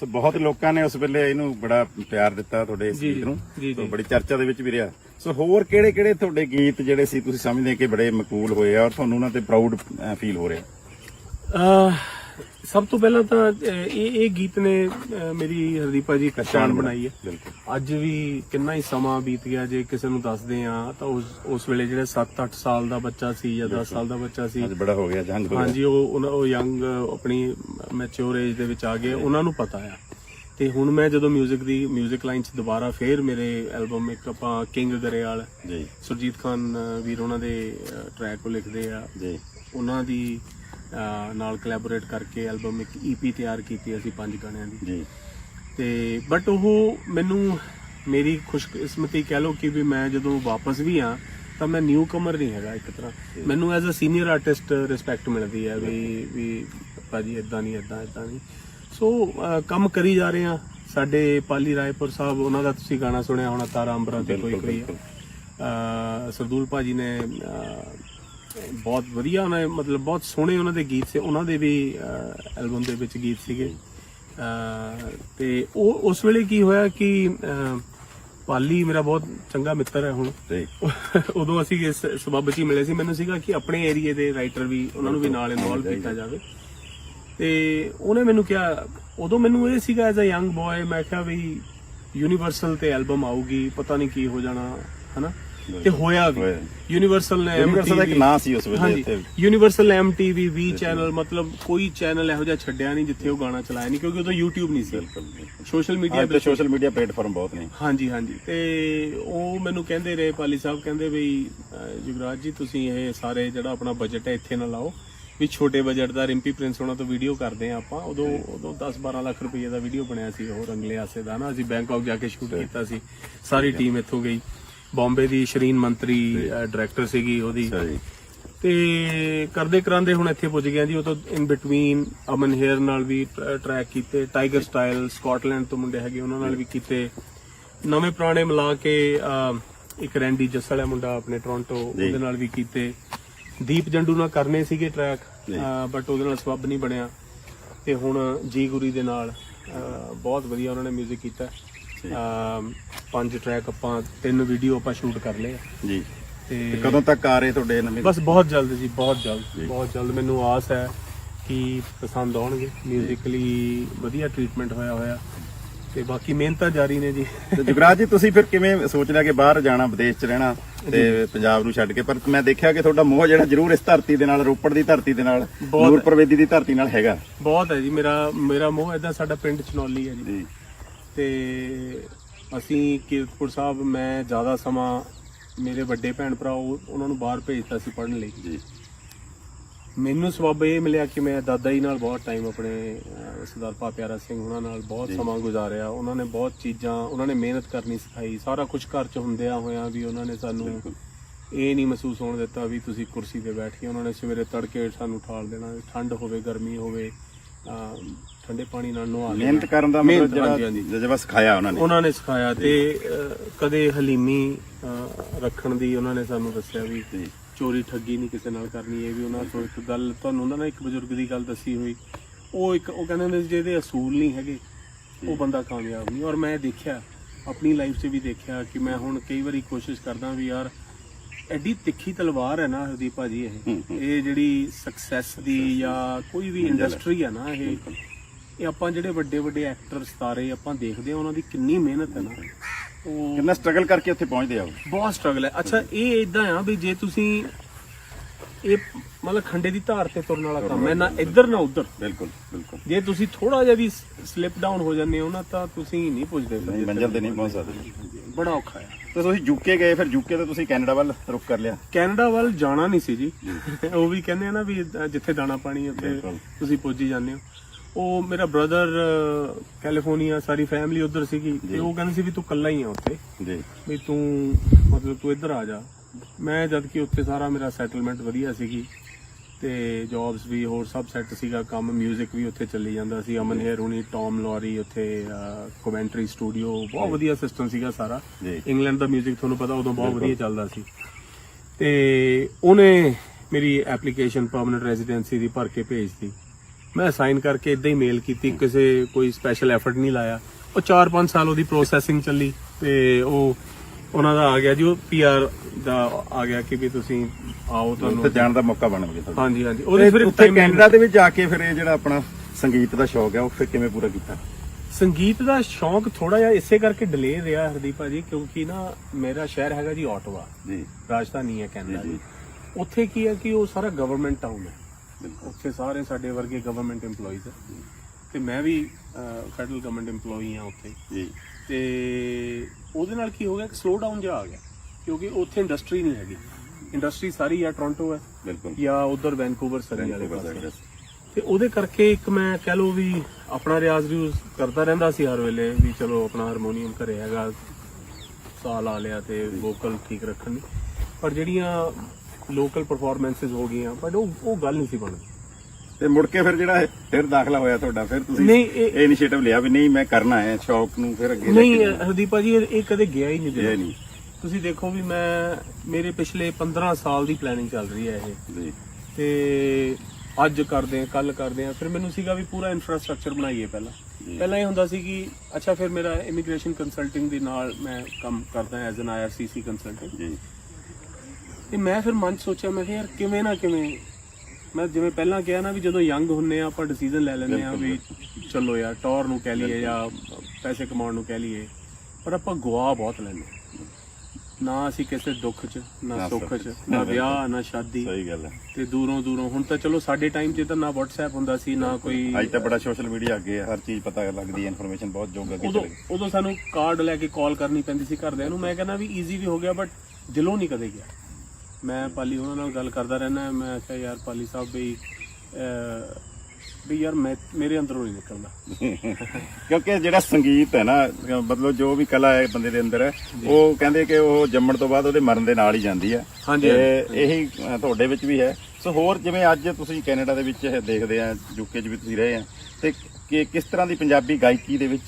Speaker 2: ਸੋ ਬਹੁਤ ਲੋਕਾਂ ਨੇ ਉਸ ਵੇਲੇ ਇਹਨੂੰ ਬੜਾ ਪਿਆਰ ਦਿੱਤਾ ਤੁਹਾਡੇ ਇਸ ਗੀਤ ਨੂੰ।
Speaker 1: ਜੀ,
Speaker 2: ਸੋ
Speaker 1: ਜੀ।
Speaker 2: ਬੜੀ ਚਰਚਾ ਦੇ ਵਿੱਚ ਵੀ ਰਿਹਾ। ਸੋ ਹੋਰ ਕਿਹੜੇ ਕਿਹੜੇ ਤੁਹਾਡੇ ਗੀਤ ਜਿਹੜੇ ਸੀ ਤੁਸੀਂ ਸਮਝਦੇ ਕਿ ਬੜੇ ਮਕਬੂਲ ਹੋਏ ਆ ਔਰ ਤੁਹਾਨੂੰ ਉਹਨਾਂ ਤੇ ਪ੍ਰਾਊਡ ਫੀਲ ਹੋ ਰਿਹਾ?
Speaker 1: ਅਹ ਸਭ ਤੋਂ ਪਹਿਲਾਂ ਤਾਂ ਅਹ, ਇਹ ਇਹ ਗੀਤ ਨੇ ਅਹ, ਮੇਰੀ ਹਰਦੀਪਾ ਜੀ ਪਛਾਣ ਬਣਾਈ ਹੈ
Speaker 2: ਬਿਲਕੁਲ
Speaker 1: ਅੱਜ ਵੀ ਕਿੰਨਾ ਹੀ ਸਮਾਂ ਬੀਤ ਗਿਆ ਜੇ ਕਿਸੇ ਨੂੰ ਦੱਸਦੇ ਆ ਤਾਂ ਉਸ ਉਸ ਵੇਲੇ ਜਿਹੜੇ 7-8 ਸਾਲ ਦਾ ਬੱਚਾ ਸੀ ਜਾਂ 10 ਸਾਲ ਦਾ ਬੱਚਾ ਸੀ
Speaker 2: ਅੱਜ ਬੜਾ ਹੋ ਗਿਆ ਜੰਗ ਹੋ ਗਿਆ
Speaker 1: ਹਾਂਜੀ ਉਹ ਉਹਨਾਂ- ਉਹ ਯੰਗ ਆਪਣੀ ਮੈਚੁਰ ਏਜ ਦੇ ਵਿੱਚ ਆ ਗਏ ਉਹਨਾਂ ਨੂੰ ਪਤਾ ਆ ਤੇ ਹੁਣ ਮੈਂ ਜਦੋਂ 뮤직 ਦੀ 뮤직 ਲਾਈਨ 'ਚ ਦੁਬਾਰਾ ਫੇਰ ਮੇਰੇ ਐਲਬਮ ਇੱਕ ਆਪਾਂ ਕਿੰਗ ਗਰੇਵਾਲ
Speaker 2: ਜੀ
Speaker 1: ਸੁਰਜੀਤ ਖਾਨ ਅਹ, ਵੀਰ ਉਹਨਾਂ ਦੇ ਟਰੈਕ ਉਹ ਲਿਖਦੇ ਆ
Speaker 2: ਜੀ
Speaker 1: ਉਹਨਾਂ ਦੀ ਅਹ, ਨਾਲ ਕੋਲੈਬੋਰੇਟ ਕਰਕੇ ਐਲਬਮ ਇੱਕ ਈਪੀ ਤਿਆਰ ਕੀਤੀ ਅਸੀਂ ਪੰਜ ਗਾਣਿਆਂ ਦੀ।
Speaker 2: ਜੀ।
Speaker 1: ਤੇ ਬਟ ਉਹ ਮੈਨੂੰ ਮੇਰੀ ਖੁਸ਼ਕਿਸਮਤੀ ਕਹਿ ਲਓ ਕਿ ਵੀ ਮੈਂ ਜਦੋਂ ਵਾਪਸ ਵੀ ਆ ਤਾਂ ਮੈਂ ਨਿਊ ਕਮਰ ਨਹੀਂ ਹੈਗਾ ਇੱਕ ਤਰ੍ਹਾਂ। ਮੈਨੂੰ as a senior artist respect ਮਿਲਦੀ ਹੈ ਵੀ ਵੀ ਭਾਜੀ ਇਦਾਂ ਨਹੀਂ ਇਦਾਂ ਇਦਾਂ ਨਹੀਂ। ਸੋ ਕੰਮ ਕਰੀ ਜਾ ਰਹੇ ਆ ਸਾਡੇ ਪਾਲੀ ਰਾਏਪੁਰ ਸਾਹਿਬ ਉਹਨਾਂ ਦਾ ਤੁਸੀਂ ਗਾਣਾ ਸੁਣਿਆ ਹੋਣਾ ਤਾਰਾ ਅੰਬਰਾਂ ਤੇ ਕੋਈ ਕੋਈ। ਸਰਦੂਲ ਭਾਜੀ ਨੇ ਬਹੁਤ ਵਧੀਆ ਉਹਨਾਂ ਨੇ ਮਤਲਬ ਬਹੁਤ ਸੋਹਣੇ ਉਹਨਾਂ ਦੇ ਗੀਤ ਸੀ ਉਹਨਾਂ ਦੇ ਵੀ ਐਲਬਮ ਦੇ ਵਿੱਚ ਗੀਤ ਸੀਗੇ। ਤੇ ਉਹ ਉਸ ਵੇਲੇ ਕੀ ਹੋਇਆ ਕਿ ਪਾਲੀ ਮੇਰਾ ਬਹੁਤ ਚੰਗਾ ਮਿੱਤਰ ਹੈ ਹੁਣ। ਉਦੋਂ ਅਸੀਂ ਇਸ ਸਬੱਬ 'ਚ ਮਿਲੇ ਸੀ। ਮੈਨੂੰ ਸੀਗਾ ਕਿ ਆਪਣੇ ਏਰੀਏ ਦੇ ਰਾਈਟਰ ਵੀ ਉਹਨਾਂ ਨੂੰ ਵੀ ਨਾਲ ਇਨਵੋਲਵ ਕੀਤਾ ਜਾਵੇ। ਤੇ ਉਹਨੇ ਮੈਨੂੰ ਕਿਹਾ ਉਦੋਂ ਮੈਨੂੰ ਇਹ ਸੀਗਾ ਐਜ਼ ਅ ਯੰਗ ਬॉय ਮੈਂ ਕਿਹਾ ਵੀ ਯੂਨੀਵਰਸਲ ਤੇ ਐਲਬਮ ਆਊਗੀ ਪਤਾ ਨਹੀਂ ਕੀ ਹੋ ਜਾਣਾ ਹਨਾ? ਤੇ ਹੋਇਆ ਵੀ।
Speaker 2: ਹੋਇਆ।
Speaker 1: ਯੂਨੀਵਰਸਲ ਨੇ
Speaker 2: ਯੂਨੀਵਰਸਲ ਦਾ ਇੱਕ
Speaker 1: MTV
Speaker 2: ਨਾਂ ਸੀ ਉਸ ਵੇਲੇ
Speaker 1: ਹਾਂਜੀ।
Speaker 2: ਇੱਥੇ।
Speaker 1: ਯੂਨੀਵਰਸਲ ਐਮਟੀਵੀ ਵੀ ਚੈਨਲ ਮਤਲਬ ਕੋਈ ਚੈਨਲ ਇਹੋ ਜਿਹਾ ਛੱਡਿਆ ਨਹੀਂ ਜਿੱਥੇ ਉਹ ਗਾਣਾ ਚਲਾਇਆ ਨਹੀਂ ਕਿਉਂਕਿ ਉਦੋਂ YouTube ਨਹੀਂ ਸੀ।
Speaker 2: ਬਿਲਕੁਲ
Speaker 1: ਸੋਸ਼ਲ ਮੀਡੀਆ
Speaker 2: ਅੱਜ ਤੇ ਸੋਸ਼ਲ ਮੀਡੀਆ ਪਲੇਟਫਾਰਮ ਬਹੁਤ ਨੇ।
Speaker 1: ਹਾਂਜੀ ਹਾਂਜੀ। ਤੇ ਉਹ ਮੈਨੂੰ ਕਹਿੰਦੇ ਰਹੇ ਪਾਲੀ ਸਾਹਿਬ ਕਹਿੰਦੇ ਵੀ ਅਹ, ਯੁਵਰਾਜ ਜੀ ਤੁਸੀਂ ਇਹ ਸਾਰੇ ਜਿਹੜਾ ਆਪਣਾ ਬਜਟ ਹੈ ਇੱਥੇ ਨਾ ਲਾਓ। ਵੀ ਛੋਟੇ ਬਜਟ ਦਾ ਰਿੰਪੀ ਪ੍ਰਿੰਸ ਹੋਣਾ ਤੋਂ ਵੀਡੀਓ ਕਰਦੇ ਆ ਆਪਾਂ। ਉਦੋਂ ਉਦੋਂ 10 12 ਲੱਖ ਰੁਪਏ ਦਾ ਵੀਡੀਓ ਬਣਿਆ ਸੀ ਉਹ ਰੰਗਲੇ ਆਸੇ ਦਾ ਨਾ। ਅਸੀਂ ਬੈਂਕਾਕ ਜਾ ਕੇ ਸ਼ੂਟ ਕੀਤਾ ਸੀ। ਸਾਰੀ ਟੀਮ ਇੱਥੋਂ ਗਈ। ਬੰਬੇ ਦੀ ਸ਼ਰੀਨ ਮੰਤਰੀ ਡਾਇਰੈਕਟਰ ਸੀਗੀ ਉਹਦੀ। ਤੇ ਕਰਦੇ ਕਰਾਂਦੇ ਹੁਣ ਇੱਥੇ ਪੁੱਜ ਗਏ ਜੀ ਉਹ ਤੋਂ ਇਨ ਬਿਟਵੀਨ ਅਮਨ ਹੇਅਰ ਨਾਲ ਵੀ ਟਰੈਕ ਕੀਤੇ ਟਾਈਗਰ ਸਟਾਈਲ ਸਕਾਟਲੈਂਡ ਤੋਂ ਮੁੰਡੇ ਹੈਗੇ ਉਹਨਾਂ ਨਾਲ ਵੀ ਕੀਤੇ। ਨਵੇਂ ਪੁਰਾਣੇ ਮਿਲਾ ਕੇ ਇੱਕ ਰੈਂਡੀ ਜੱਸਲ ਹੈ ਮੁੰਡਾ ਆਪਣੇ ਟੋਰਾਂਟੋ ਉਹਦੇ ਨਾਲ ਵੀ ਕੀਤੇ। ਦੀਪ ਜੰਡੂ ਨਾਲ ਕਰਨੇ ਸੀਗੇ ਟਰੈਕ ਬਟ ਉਹਦੇ ਨਾਲ ਸਬੱਬ ਨਹੀਂ ਬਣਿਆ। ਤੇ ਹੁਣ ਜੀ ਗੁਰੀ ਦੇ ਨਾਲ ਬਹੁਤ ਵਧੀਆ ਉਹਨਾਂ ਨੇ 뮤직 ਕੀਤਾ। ਪੰਜ ਟਰੈਕ ਆਪਾਂ ਤਿੰਨ ਵੀਡੀਓ ਆਪਾਂ ਸ਼ੂਟ ਕਰ ਲਏ ਆ।
Speaker 2: ਜੀ।
Speaker 1: ਤੇ
Speaker 2: ਤੇ ਕਦੋਂ ਤੱਕ ਆ ਰਹੇ ਤੁਹਾਡੇ ਨਵੇਂ?
Speaker 1: ਬਸ ਬਹੁਤ ਜਲਦ ਜੀ ਬਹੁਤ ਜਲਦ ਬਹੁਤ ਜਲਦ। ਮੈਨੂੰ ਆਸ ਹੈ ਕਿ ਪਸੰਦ ਆਉਣਗੇ। ਮਿਊਜ਼ਿਕਲੀ ਵਧੀਆ ਟ੍ਰੀਟਮੈਂਟ ਹੋਇਆ ਹੋਇਆ। ਤੇ ਬਾਕੀ ਮਿਹਨਤਾਂ ਜਾਰੀ ਨੇ ਜੀ।
Speaker 2: ਤੇ ਜੁਗਰਾਜ ਜੀ ਤੁਸੀਂ ਫਿਰ ਕਿਵੇਂ ਸੋਚ ਲਿਆ ਕਿ ਬਾਹਰ ਜਾਣਾ ਵਿਦੇਸ਼ 'ਚ ਰਹਿਣਾ ਤੇ ਪੰਜਾਬ ਨੂੰ ਛੱਡ ਕੇ? ਪਰ ਮੈਂ ਦੇਖਿਆ ਕਿ ਤੁਹਾਡਾ ਮੋਹ ਜਿਹੜਾ ਜ਼ਰੂਰ ਇਸ ਧਰਤੀ ਦੇ ਨਾਲ ਰੋਪੜ ਦੀ ਧਰਤੀ ਦੇ ਨਾਲ
Speaker 1: ਬਹੁਤ
Speaker 2: ਨੂਰਪੁਰ ਵੇਦੀ ਦੀ ਧਰਤੀ ਨਾਲ ਹੈਗਾ।
Speaker 1: ਬਹੁਤ ਹੈ ਜੀ। ਮੇਰਾ ਮੇਰਾ ਮੋਹ ਇਦਾਂ ਸਾਡਾ ਪਿੰਡ ਚਨੌਲੀ ਹੈ ਜੀ।
Speaker 2: ਜੀ।
Speaker 1: ਤੇ ਅਸੀਂ ਕੀਰਤਪੁਰ ਸਾਹਿਬ ਮੈਂ ਜ਼ਿਆਦਾ ਸਮਾਂ ਮੇਰੇ ਵੱਡੇ ਭੈਣ ਭਰਾ ਉਹ- ਉਹਨਾਂ ਨੂੰ ਬਾਹਰ ਭੇਜਤਾ ਸੀ ਪੜ੍ਹਨ ਲਈ।
Speaker 2: ਜੀ।
Speaker 1: ਮੈਨੂੰ ਸਬਬ ਇਹ ਮਿਲਿਆ ਕਿ ਮੈਂ ਦਾਦਾ ਜੀ ਨਾਲ ਬਹੁਤ ਟਾਈਮ ਆਪਣੇ ਸਰਦਾਰ ਭਾ ਪਿਆਰਾ ਸਿੰਘ ਉਹਨਾਂ ਨਾਲ ਬਹੁਤ ਸਮਾਂ ਗੁਜ਼ਾਰਿਆ। ਉਹਨਾਂ ਨੇ ਬਹੁਤ ਚੀਜ਼ਾਂ ਉਹਨਾਂ ਨੇ ਮਿਹਨਤ ਕਰਨੀ ਸਿਖਾਈ। ਸਾਰਾ ਕੁਝ ਘਰ 'ਚ ਹੁੰਦਿਆਂ ਹੋਇਆਂ ਵੀ ਉਹਨਾਂ ਨੇ ਸਾਨੂੰ ਇਹ ਨਹੀਂ ਮਹਿਸੂਸ ਹੋਣ ਦਿੱਤਾ ਵੀ ਤੁਸੀਂ ਕੁਰਸੀ ਤੇ ਬੈਠ ਕੇ ਉਹਨਾਂ ਨੇ ਸਵੇਰੇ ਤੜਕੇ ਸਾਨੂੰ ਠਾਲ ਦੇਣਾ। ਠੰਡ ਹੋਵੇ ਗਰਮੀ ਹੋਵੇ ਠੰਡੇ ਪਾਣੀ ਨਾਲ ਨਵਾ ਲੈਣਾ
Speaker 2: ਮਿਹਨਤ ਕਰਨ ਦਾ ਮਤਲਬ। ਜਿਹੜਾ ਜਜ਼ਬਾ ਸਿਖਾਇਆ ਉਹਨਾਂ ਨੇ।
Speaker 1: ਉਹਨਾਂ ਨੇ ਸਿਖਾਇਆ ਤੇ ਕਦੇ ਹਲੀਮੀ ਰੱਖਣ ਦੀ ਉਹਨਾਂ ਨੇ ਸਾਨੂੰ ਦੱਸਿਆ ਵੀ ਚੋਰੀ ਠੱਗੀ ਨਹੀਂ ਕਿਸੇ ਨਾਲ ਕਰਨੀ ਇਹ ਵੀ ਉਹਨਾਂ ਤੋਂ ਇੱਕ ਗੱਲ ਤੁਹਾਨੂੰ ਹੁੰਦਾ ਨਾ ਇੱਕ ਬਜ਼ੁਰਗ ਦੀ ਗੱਲ ਦੱਸੀ ਹੋਈ। ਉਹ ਇੱਕ ਉਹ ਕਹਿੰਦੇ ਹੁੰਦੇ ਸੀ ਜਿਹਦੇ ਅਸੂਲ ਨਹੀਂ ਹੈਗੇ ਉਹ ਬੰਦਾ ਕਾਮਯਾਬ ਨਹੀਂ। ਔਰ ਮੈਂ ਦੇਖਿਆ ਆਪਣੀ ਲਾਈਫ 'ਚ ਵੀ ਦੇਖਿਆ ਕਿ ਮੈਂ ਹੁਣ ਕਈ ਵਾਰੀ ਕੋਸ਼ਿਸ਼ ਕਰਦਾ ਵੀ ਯਾਰ ਐਡੀ ਤਿੱਖੀ ਤਲਵਾਰ ਹੈ ਨਾ ਹਰਦੀਪ ਭਾਜੀ ਇਹ। ਇਹ ਜਿਹੜੀ ਸਕਸੈਸ ਦੀ ਜਾਂ ਕੋਈ ਵੀ ਇੰਡਸਟਰੀ ਹੈ। ਨਾ ਇਹ ਇਹ ਆਪਾਂ ਜਿਹੜੇ ਵੱਡੇ ਵੱਡੇ ਐਕਟਰ ਸਤਾਰੇ ਆਪਾਂ ਦੇਖਦੇ ਆ ਉਹਨਾਂ ਦੀ ਕਿੰਨੀ ਮਿਹਨਤ ਹੈ ਨਾ। ਉਹ
Speaker 2: ਕਿੰਨਾ ਸਟਰਗਲ ਕਰਕੇ ਉੱਥੇ ਪਹੁੰਚਦੇ ਆ ਉਹ।
Speaker 1: ਬਹੁਤ ਸਟਰਗਲ ਹੈ। ਅੱਛਾ ਇਹ ਇਦਾਂ ਆ ਵੀ ਜੇ ਤੁਸੀਂ ਇਹ ਮਤਲਬ ਖੰਡੇ ਦੀ ਧਾਰ ਤੇ ਤੁਰਨ ਵਾਲਾ ਕੰਮ ਹੈ ਨਾ ਇੱਧਰ ਨਾ ਉੱਧਰ।
Speaker 2: ਬਿਲਕੁਲ ਬਿਲਕੁਲ।
Speaker 1: ਜੇ ਤੁਸੀਂ ਥੋੜਾ ਜਿਹਾ ਵੀ ਸਲਿਪ ਡਾਊਨ ਹੋ ਜਾਂਦੇ ਹੋ ਨਾ ਤਾਂ ਤੁਸੀਂ ਨਹੀਂ ਪੁੱਜਦੇ।
Speaker 2: ਨਹੀਂ ਮੰਜ਼ਲ ਤੇ ਨਹੀਂ ਪਹੁੰਚ ਸਕਦੇ।
Speaker 1: ਬੜਾ ਔਖਾ ਹੈ।
Speaker 2: ਤੇ ਤੁਸੀਂ ਯੂਕੇ ਗਏ ਫਿਰ ਯੂਕੇ ਤੋਂ ਤੁਸੀਂ ਕੈਨੇਡਾ ਵੱਲ ਰੁਕ ਕਰ ਲਿਆ।
Speaker 1: ਕੈਨੇਡਾ ਵੱਲ ਜਾਣਾ ਨਹੀਂ ਸੀ ਜੀ। ਉਹ ਵੀ ਕਹਿੰਦੇ ਆ ਨਾ ਵੀ ਜਿੱਥੇ ਦਾਣਾ ਪਾਣੀ ਉੱਥੇ। ਤੁਸੀਂ ਪੁੱਜ ਹੀ ਜਾਂਦੇ ਹੋ। ਉਹ ਮੇਰਾ ਬ੍ਰਦਰ ਕੈਲੀਫੋਰਨੀਆ ਸਾਰੀ ਫੈਮਿਲੀ ਉੱਧਰ ਸੀਗੀ ਤੇ ਉਹ ਕਹਿੰਦੇ ਸੀ ਵੀ ਤੂੰ ਇਕੱਲਾ ਹੀ ਆ ਉੱਥੇ
Speaker 2: ਜੀ
Speaker 1: ਵੀ ਤੂੰ ਮਤਲਬ ਤੂੰ ਇੱਧਰ ਆ ਜਾ ਮੈਂ ਜਦ ਕਿ ਉੱਥੇ ਸਾਰਾ ਮੇਰਾ ਸੈਟਲਮੈਂਟ ਵਧੀਆ ਸੀਗੀ ਤੇ ਜੌਬਸ ਵੀ ਹੋਰ ਸਭ ਸੈੱਟ ਸੀਗਾ ਕੰਮ 뮤직 ਵੀ ਉੱਥੇ ਚੱਲੀ ਜਾਂਦਾ ਸੀ ਅਮਨ ਹੇਰ ਹੁਣੀ ਟੌਮ ਲੋਰੀ ਉੱਥੇ ਕਮੈਂਟਰੀ ਸਟੂਡੀਓ ਬਹੁਤ ਵਧੀਆ ਸਿਸਟਮ ਸੀਗਾ ਸਾਰਾ
Speaker 2: ਜੀ।
Speaker 1: ਇੰਗਲੈਂਡ ਦਾ 뮤직 ਤੁਹਾਨੂੰ ਪਤਾ ਉਦੋਂ ਬਹੁਤ ਵਧੀਆ ਚੱਲਦਾ ਸੀ ਤੇ ਉਹਨੇ ਮੇਰੀ ਐਪਲੀਕੇਸ਼ਨ ਪਰਮਨੈਂਟ ਰੈਜ਼ੀਡੈਂਸੀ ਦੀ ਭਰ ਕੇ ਭੇਜਤੀ ਮੈਂ ਸਾਈਨ ਕਰਕੇ ਇਦਾਂ ਹੀ ਮੇਲ ਕੀਤੀ ਕਿਸੇ ਕੋਈ ਸਪੈਸ਼ਲ ਐਫਰਟ ਨਹੀਂ ਲਾਇਆ। ਉਹ 4-5 ਸਾਲ ਉਹਦੀ ਪ੍ਰੋਸੈਸਿੰਗ ਚੱਲੀ ਤੇ ਉਹ ਉਹਨਾਂ ਦਾ ਆ ਗਿਆ ਜੀ ਉਹ ਪੀਆਰ ਦਾ ਆ ਗਿਆ ਕਿ ਵੀ ਤੁਸੀਂ ਆਓ
Speaker 2: ਉੱਥੇ
Speaker 1: ਤੁਹਾਨੂੰ।
Speaker 2: ਜਾਣ ਦਾ ਮੌਕਾ ਬਣ ਗਿਆ ਤੁਹਾਨੂੰ
Speaker 1: ਹਾਂਜੀ ਹਾਂਜੀ। ਉਹਦੇ ਫਿਰ
Speaker 2: ਉੱਥੇ ਕੈਨੇਡਾ ਦੇ ਵਿੱਚ ਜਾ ਕੇ ਫਿਰ ਇਹ ਜਿਹੜਾ ਆਪਣਾ ਸੰਗੀਤ ਦਾ ਸ਼ੌਕ ਹੈ ਉਹ ਫਿਰ ਕਿਵੇਂ ਪੂਰਾ ਕੀਤਾ?
Speaker 1: ਸੰਗੀਤ ਦਾ ਸ਼ੌਂਕ ਥੋੜਾ ਜਿਹਾ ਇਸੇ ਕਰਕੇ ਡਿਲੇ ਰਿਹਾ ਹਰਦੀਪ ਭਾਜੀ ਕਿਉਂਕਿ ਨਾ ਮੇਰਾ ਸ਼ਹਿਰ ਹੈਗਾ ਜੀ ਆਟਵਾ
Speaker 2: ਜੀ।
Speaker 1: ਰਾਜਧਾਨੀ ਹੈ ਕੈਨੇਡਾ
Speaker 2: ਜੀ,
Speaker 1: ਦੀ। ਉੱਥੇ ਕੀ ਹੈ ਕਿ ਉਹ ਸਾਰਾ ਗਵਰਨਮੈਂਟ ਟਾਊਨ ਹੈ। ਉੱਥੇ ਸਾਰੇ ਸਾਡੇ ਵਰਗੇ ਗਵਰਨਮੈਂਟ EMPLOYEES ਹੈ ਤੇ ਮੈਂ ਵੀ ਫੈਡਰਲ ਗਵਰਨਮੈਂਟ EMPLOYEE ਹਾਂ ਉੱਥੇ।
Speaker 2: ਜੀ।
Speaker 1: ਤੇ ਉਹਦੇ ਨਾਲ ਕੀ ਹੋ ਗਿਆ ਕਿ ਸਲੋ ਡਾਊਨ ਜਿਹਾ ਆ ਗਿਆ। ਕਿਉਂਕਿ ਉੱਥੇ ਇੰਡਸਟਰੀ ਨਹੀਂ ਹੈਗੀ। ਇੰਡਸਟਰੀ ਸਾਰੀ ਜਾਂ ਟੋਰਾਂਟੋ ਹੈ
Speaker 2: ਬਿਲਕੁਲ।
Speaker 1: ਜਾਂ ਉਧਰ ਵੈਨਕੂਵਰ ਸਰੀ ਵਾਲੇ ਪਾਸੇ। ਤੇ ਉਹਦੇ ਕਰਕੇ ਇੱਕ ਮੈਂ ਕਹਿ ਲਓ ਵੀ ਆਪਣਾ ਰਿਆਜ਼ ਰਿਊਜ਼ ਕਰਦਾ ਰਹਿੰਦਾ ਸੀ ਹਰ ਵੇਲੇ ਵੀ ਚਲੋ ਆਪਣਾ ਹਾਰਮੋਨੀਅਮ ਘਰੇ ਹੈਗਾ। ਸਾਲ ਆ ਲਿਆ ਤੇ ਵੋਕਲ ਠੀਕ ਰੱਖਣ ਪਰ ਜਿਹੜੀਆਂ ਲੋਕਲ ਪਰਫਾਰਮੈਂਸਸ ਹੋ ਗਈਆਂ ਬਟ ਉਹ ਉਹ ਗੱਲ ਨਹੀਂ ਸੀ ਬਣਦੀ।
Speaker 2: ਤੇ ਮੁੜ ਕੇ ਫਿਰ ਜਿਹੜਾ ਇਹ ਫਿਰ ਦਾਖਲਾ ਹੋਇਆ ਤੁਹਾਡਾ ਫਿਰ ਤੁਸੀਂ
Speaker 1: ਨਹੀਂ, ਇਹ-
Speaker 2: ਇਹ ਇਨੀਸ਼ੀਏਟਿਵ ਲਿਆ ਵੀ ਨਹੀਂ ਮੈਂ ਕਰਨਾ ਹੈ ਸ਼ੌਕ ਨੂੰ ਫਿਰ ਅੱਗੇ ਲੈ
Speaker 1: ਨਹੀਂ
Speaker 2: ਕੇ।
Speaker 1: ਹਰਦੀਪਾ ਜੀ ਇਹ ਇਹ ਕਦੇ ਗਿਆ ਹੀ ਨਹੀਂ
Speaker 2: ਇਹ
Speaker 1: ਦਿਲੋਂ।
Speaker 2: ਨਹੀਂ।
Speaker 1: ਤੁਸੀਂ ਦੇਖੋ ਵੀ ਮੈਂ ਮੇਰੇ ਪਿਛਲੇ 15 ਸਾਲ ਦੀ ਪਲੈਨਿੰਗ ਚੱਲ ਰਹੀ ਹੈ ਇਹ।
Speaker 2: ਜੀ।
Speaker 1: ਤੇ ਅੱਜ ਕਰਦੇ ਆ ਕੱਲ ਕਰਦੇ ਆ ਫਿਰ ਮੈਨੂੰ ਸੀਗਾ ਵੀ ਪੂਰਾ ਇਨਫਰਾਸਟ੍ਰਕਚਰ ਬਣਾਈਏ ਪਹਿਲਾਂ। ਪਹਿਲਾਂ ਇਹ ਹੁੰਦਾ ਸੀ ਕਿ ਅੱਛਾ ਫਿਰ ਮੇਰਾ ਇਮੀਗ੍ਰੇਸ਼ਨ ਕੰਸਲਟਿੰਗ ਦੇ ਨਾਲ ਮੈਂ ਕੰਮ ਕਰਦਾ ਐਜ਼ ਐਨ ਆਈਆਰਸੀਸੀ ਕੰਸਲਟੈਂਟ
Speaker 2: ਜੀ।
Speaker 1: ਤੇ ਮੈਂ ਫਿਰ ਮਨ 'ਚ ਸੋਚਿਆ ਮੈਂ ਕਿਹਾ ਯਾਰ ਕਿਵੇਂ ਨਾ ਕਿਵੇਂ। ਮੈਂ ਜਿਵੇਂ ਪਹਿਲਾਂ ਕਿਹਾ ਨਾ ਵੀ ਜਦੋਂ ਯੰਗ ਹੁੰਨੇ ਆ ਆਪਾਂ ਡਿਸੀਜਨ ਲੈ ਲੈਂਦੇ ਆ ਵੀ ਚਲੋ ਯਾਰ ਟੌਰ ਨੂੰ ਕਹਿ ਲਈਏ ਜਾਂ ਪੈਸੇ ਕਮਾਉਣ ਨੂੰ ਕਹਿ ਲਈਏ ਪਰ ਆਪਾਂ ਗਵਾ ਬਹੁਤ ਲੈਂਦੇ। ਨਾ ਅਸੀਂ ਕਿਸੇ ਦੁੱਖ 'ਚ ਨਾ ਸੁੱਖ 'ਚ। ਨਾ ਵਿਆਹ ਨਾ ਸ਼ਾਦੀ।
Speaker 2: ਸਹੀ ਗੱਲ ਹੈ।
Speaker 1: ਤੇ ਦੂਰੋਂ ਦੂਰੋਂ ਹੁਣ ਤਾਂ ਚਲੋ ਸਾਡੇ ਟਾਈਮ 'ਚ ਤਾਂ ਨਾ WhatsApp ਹੁੰਦਾ ਸੀ ਨਾ ਕੋਈ
Speaker 2: ਅੱਜ ਤਾਂ ਬੜਾ ਸੋਸ਼ਲ ਮੀਡੀਆ ਅੱਗੇ ਹੈ ਹਰ ਚੀਜ਼ ਪਤਾ ਲੱਗਦੀ ਹੈ ਇਨਫੋਰਮੇਸ਼ਨ ਬਹੁਤ ਜੋਗ ਅੱਗੇ
Speaker 1: ਉਦੋਂ ਉਦੋਂ ਸਾਨੂੰ ਕਾਰਡ ਲੈ ਕੇ ਕਾਲ ਕਰਨੀ ਪੈਂਦੀ ਸੀ ਘਰਦਿਆਂ ਨੂੰ। ਮੈਂ ਕਹਿੰਦਾ ਵੀ ਈਜ਼ੀ ਵੀ ਹੋ ਗਿਆ ਬਟ ਦਿਲੋਂ ਨਹੀਂ ਕਦੇ ਗਿਆ। ਮੈਂ ਪਾਲੀ ਉਹਨਾਂ ਨਾਲ ਗੱਲ ਕਰਦਾ ਰਹਿਣਾ ਮੈਂ ਕਿਹਾ ਯਾਰ ਪਾਲੀ ਸਾਹਿਬ ਵੀ ਵੀ ਯਾਰ ਮੈਂ ਮੇਰੇ ਅੰਦਰੋਂ ਨਹੀਂ ਨਿਕਲਦਾ। <laughs>
Speaker 2: ਕਿਉਂਕਿ ਜਿਹੜਾ ਸੰਗੀਤ ਹੈ ਨਾ ਮਤਲਬ ਜੋ ਵੀ ਕਲਾ ਹੈ ਬੰਦੇ ਦੇ ਅੰਦਰ ਹੈ ਉਹ ਕਹਿੰਦੇ ਕਿ ਉਹ ਜੰਮਣ ਤੋਂ ਬਾਅਦ ਉਹਦੇ ਮਰਨ ਦੇ ਨਾਲ ਹੀ ਜਾਂਦੀ ਹੈ। ਤੇ ਇਹੀ ਤੁਹਾਡੇ ਵਿੱਚ ਵੀ ਹੈ। ਸੋ ਹੋਰ ਜਿਵੇਂ ਅੱਜ ਤੁਸੀਂ ਕੈਨੇਡਾ ਦੇ ਵਿੱਚ ਦੇਖਦੇ ਆ ਯੂਕੇ 'ਚ ਵੀ ਤੁਸੀਂ ਰਹੇ ਆ ਤੇ ਕਿ ਕਿਸ ਤਰ੍ਹਾਂ ਦੀ ਪੰਜਾਬੀ ਗਾਇਕੀ ਦੇ ਵਿੱਚ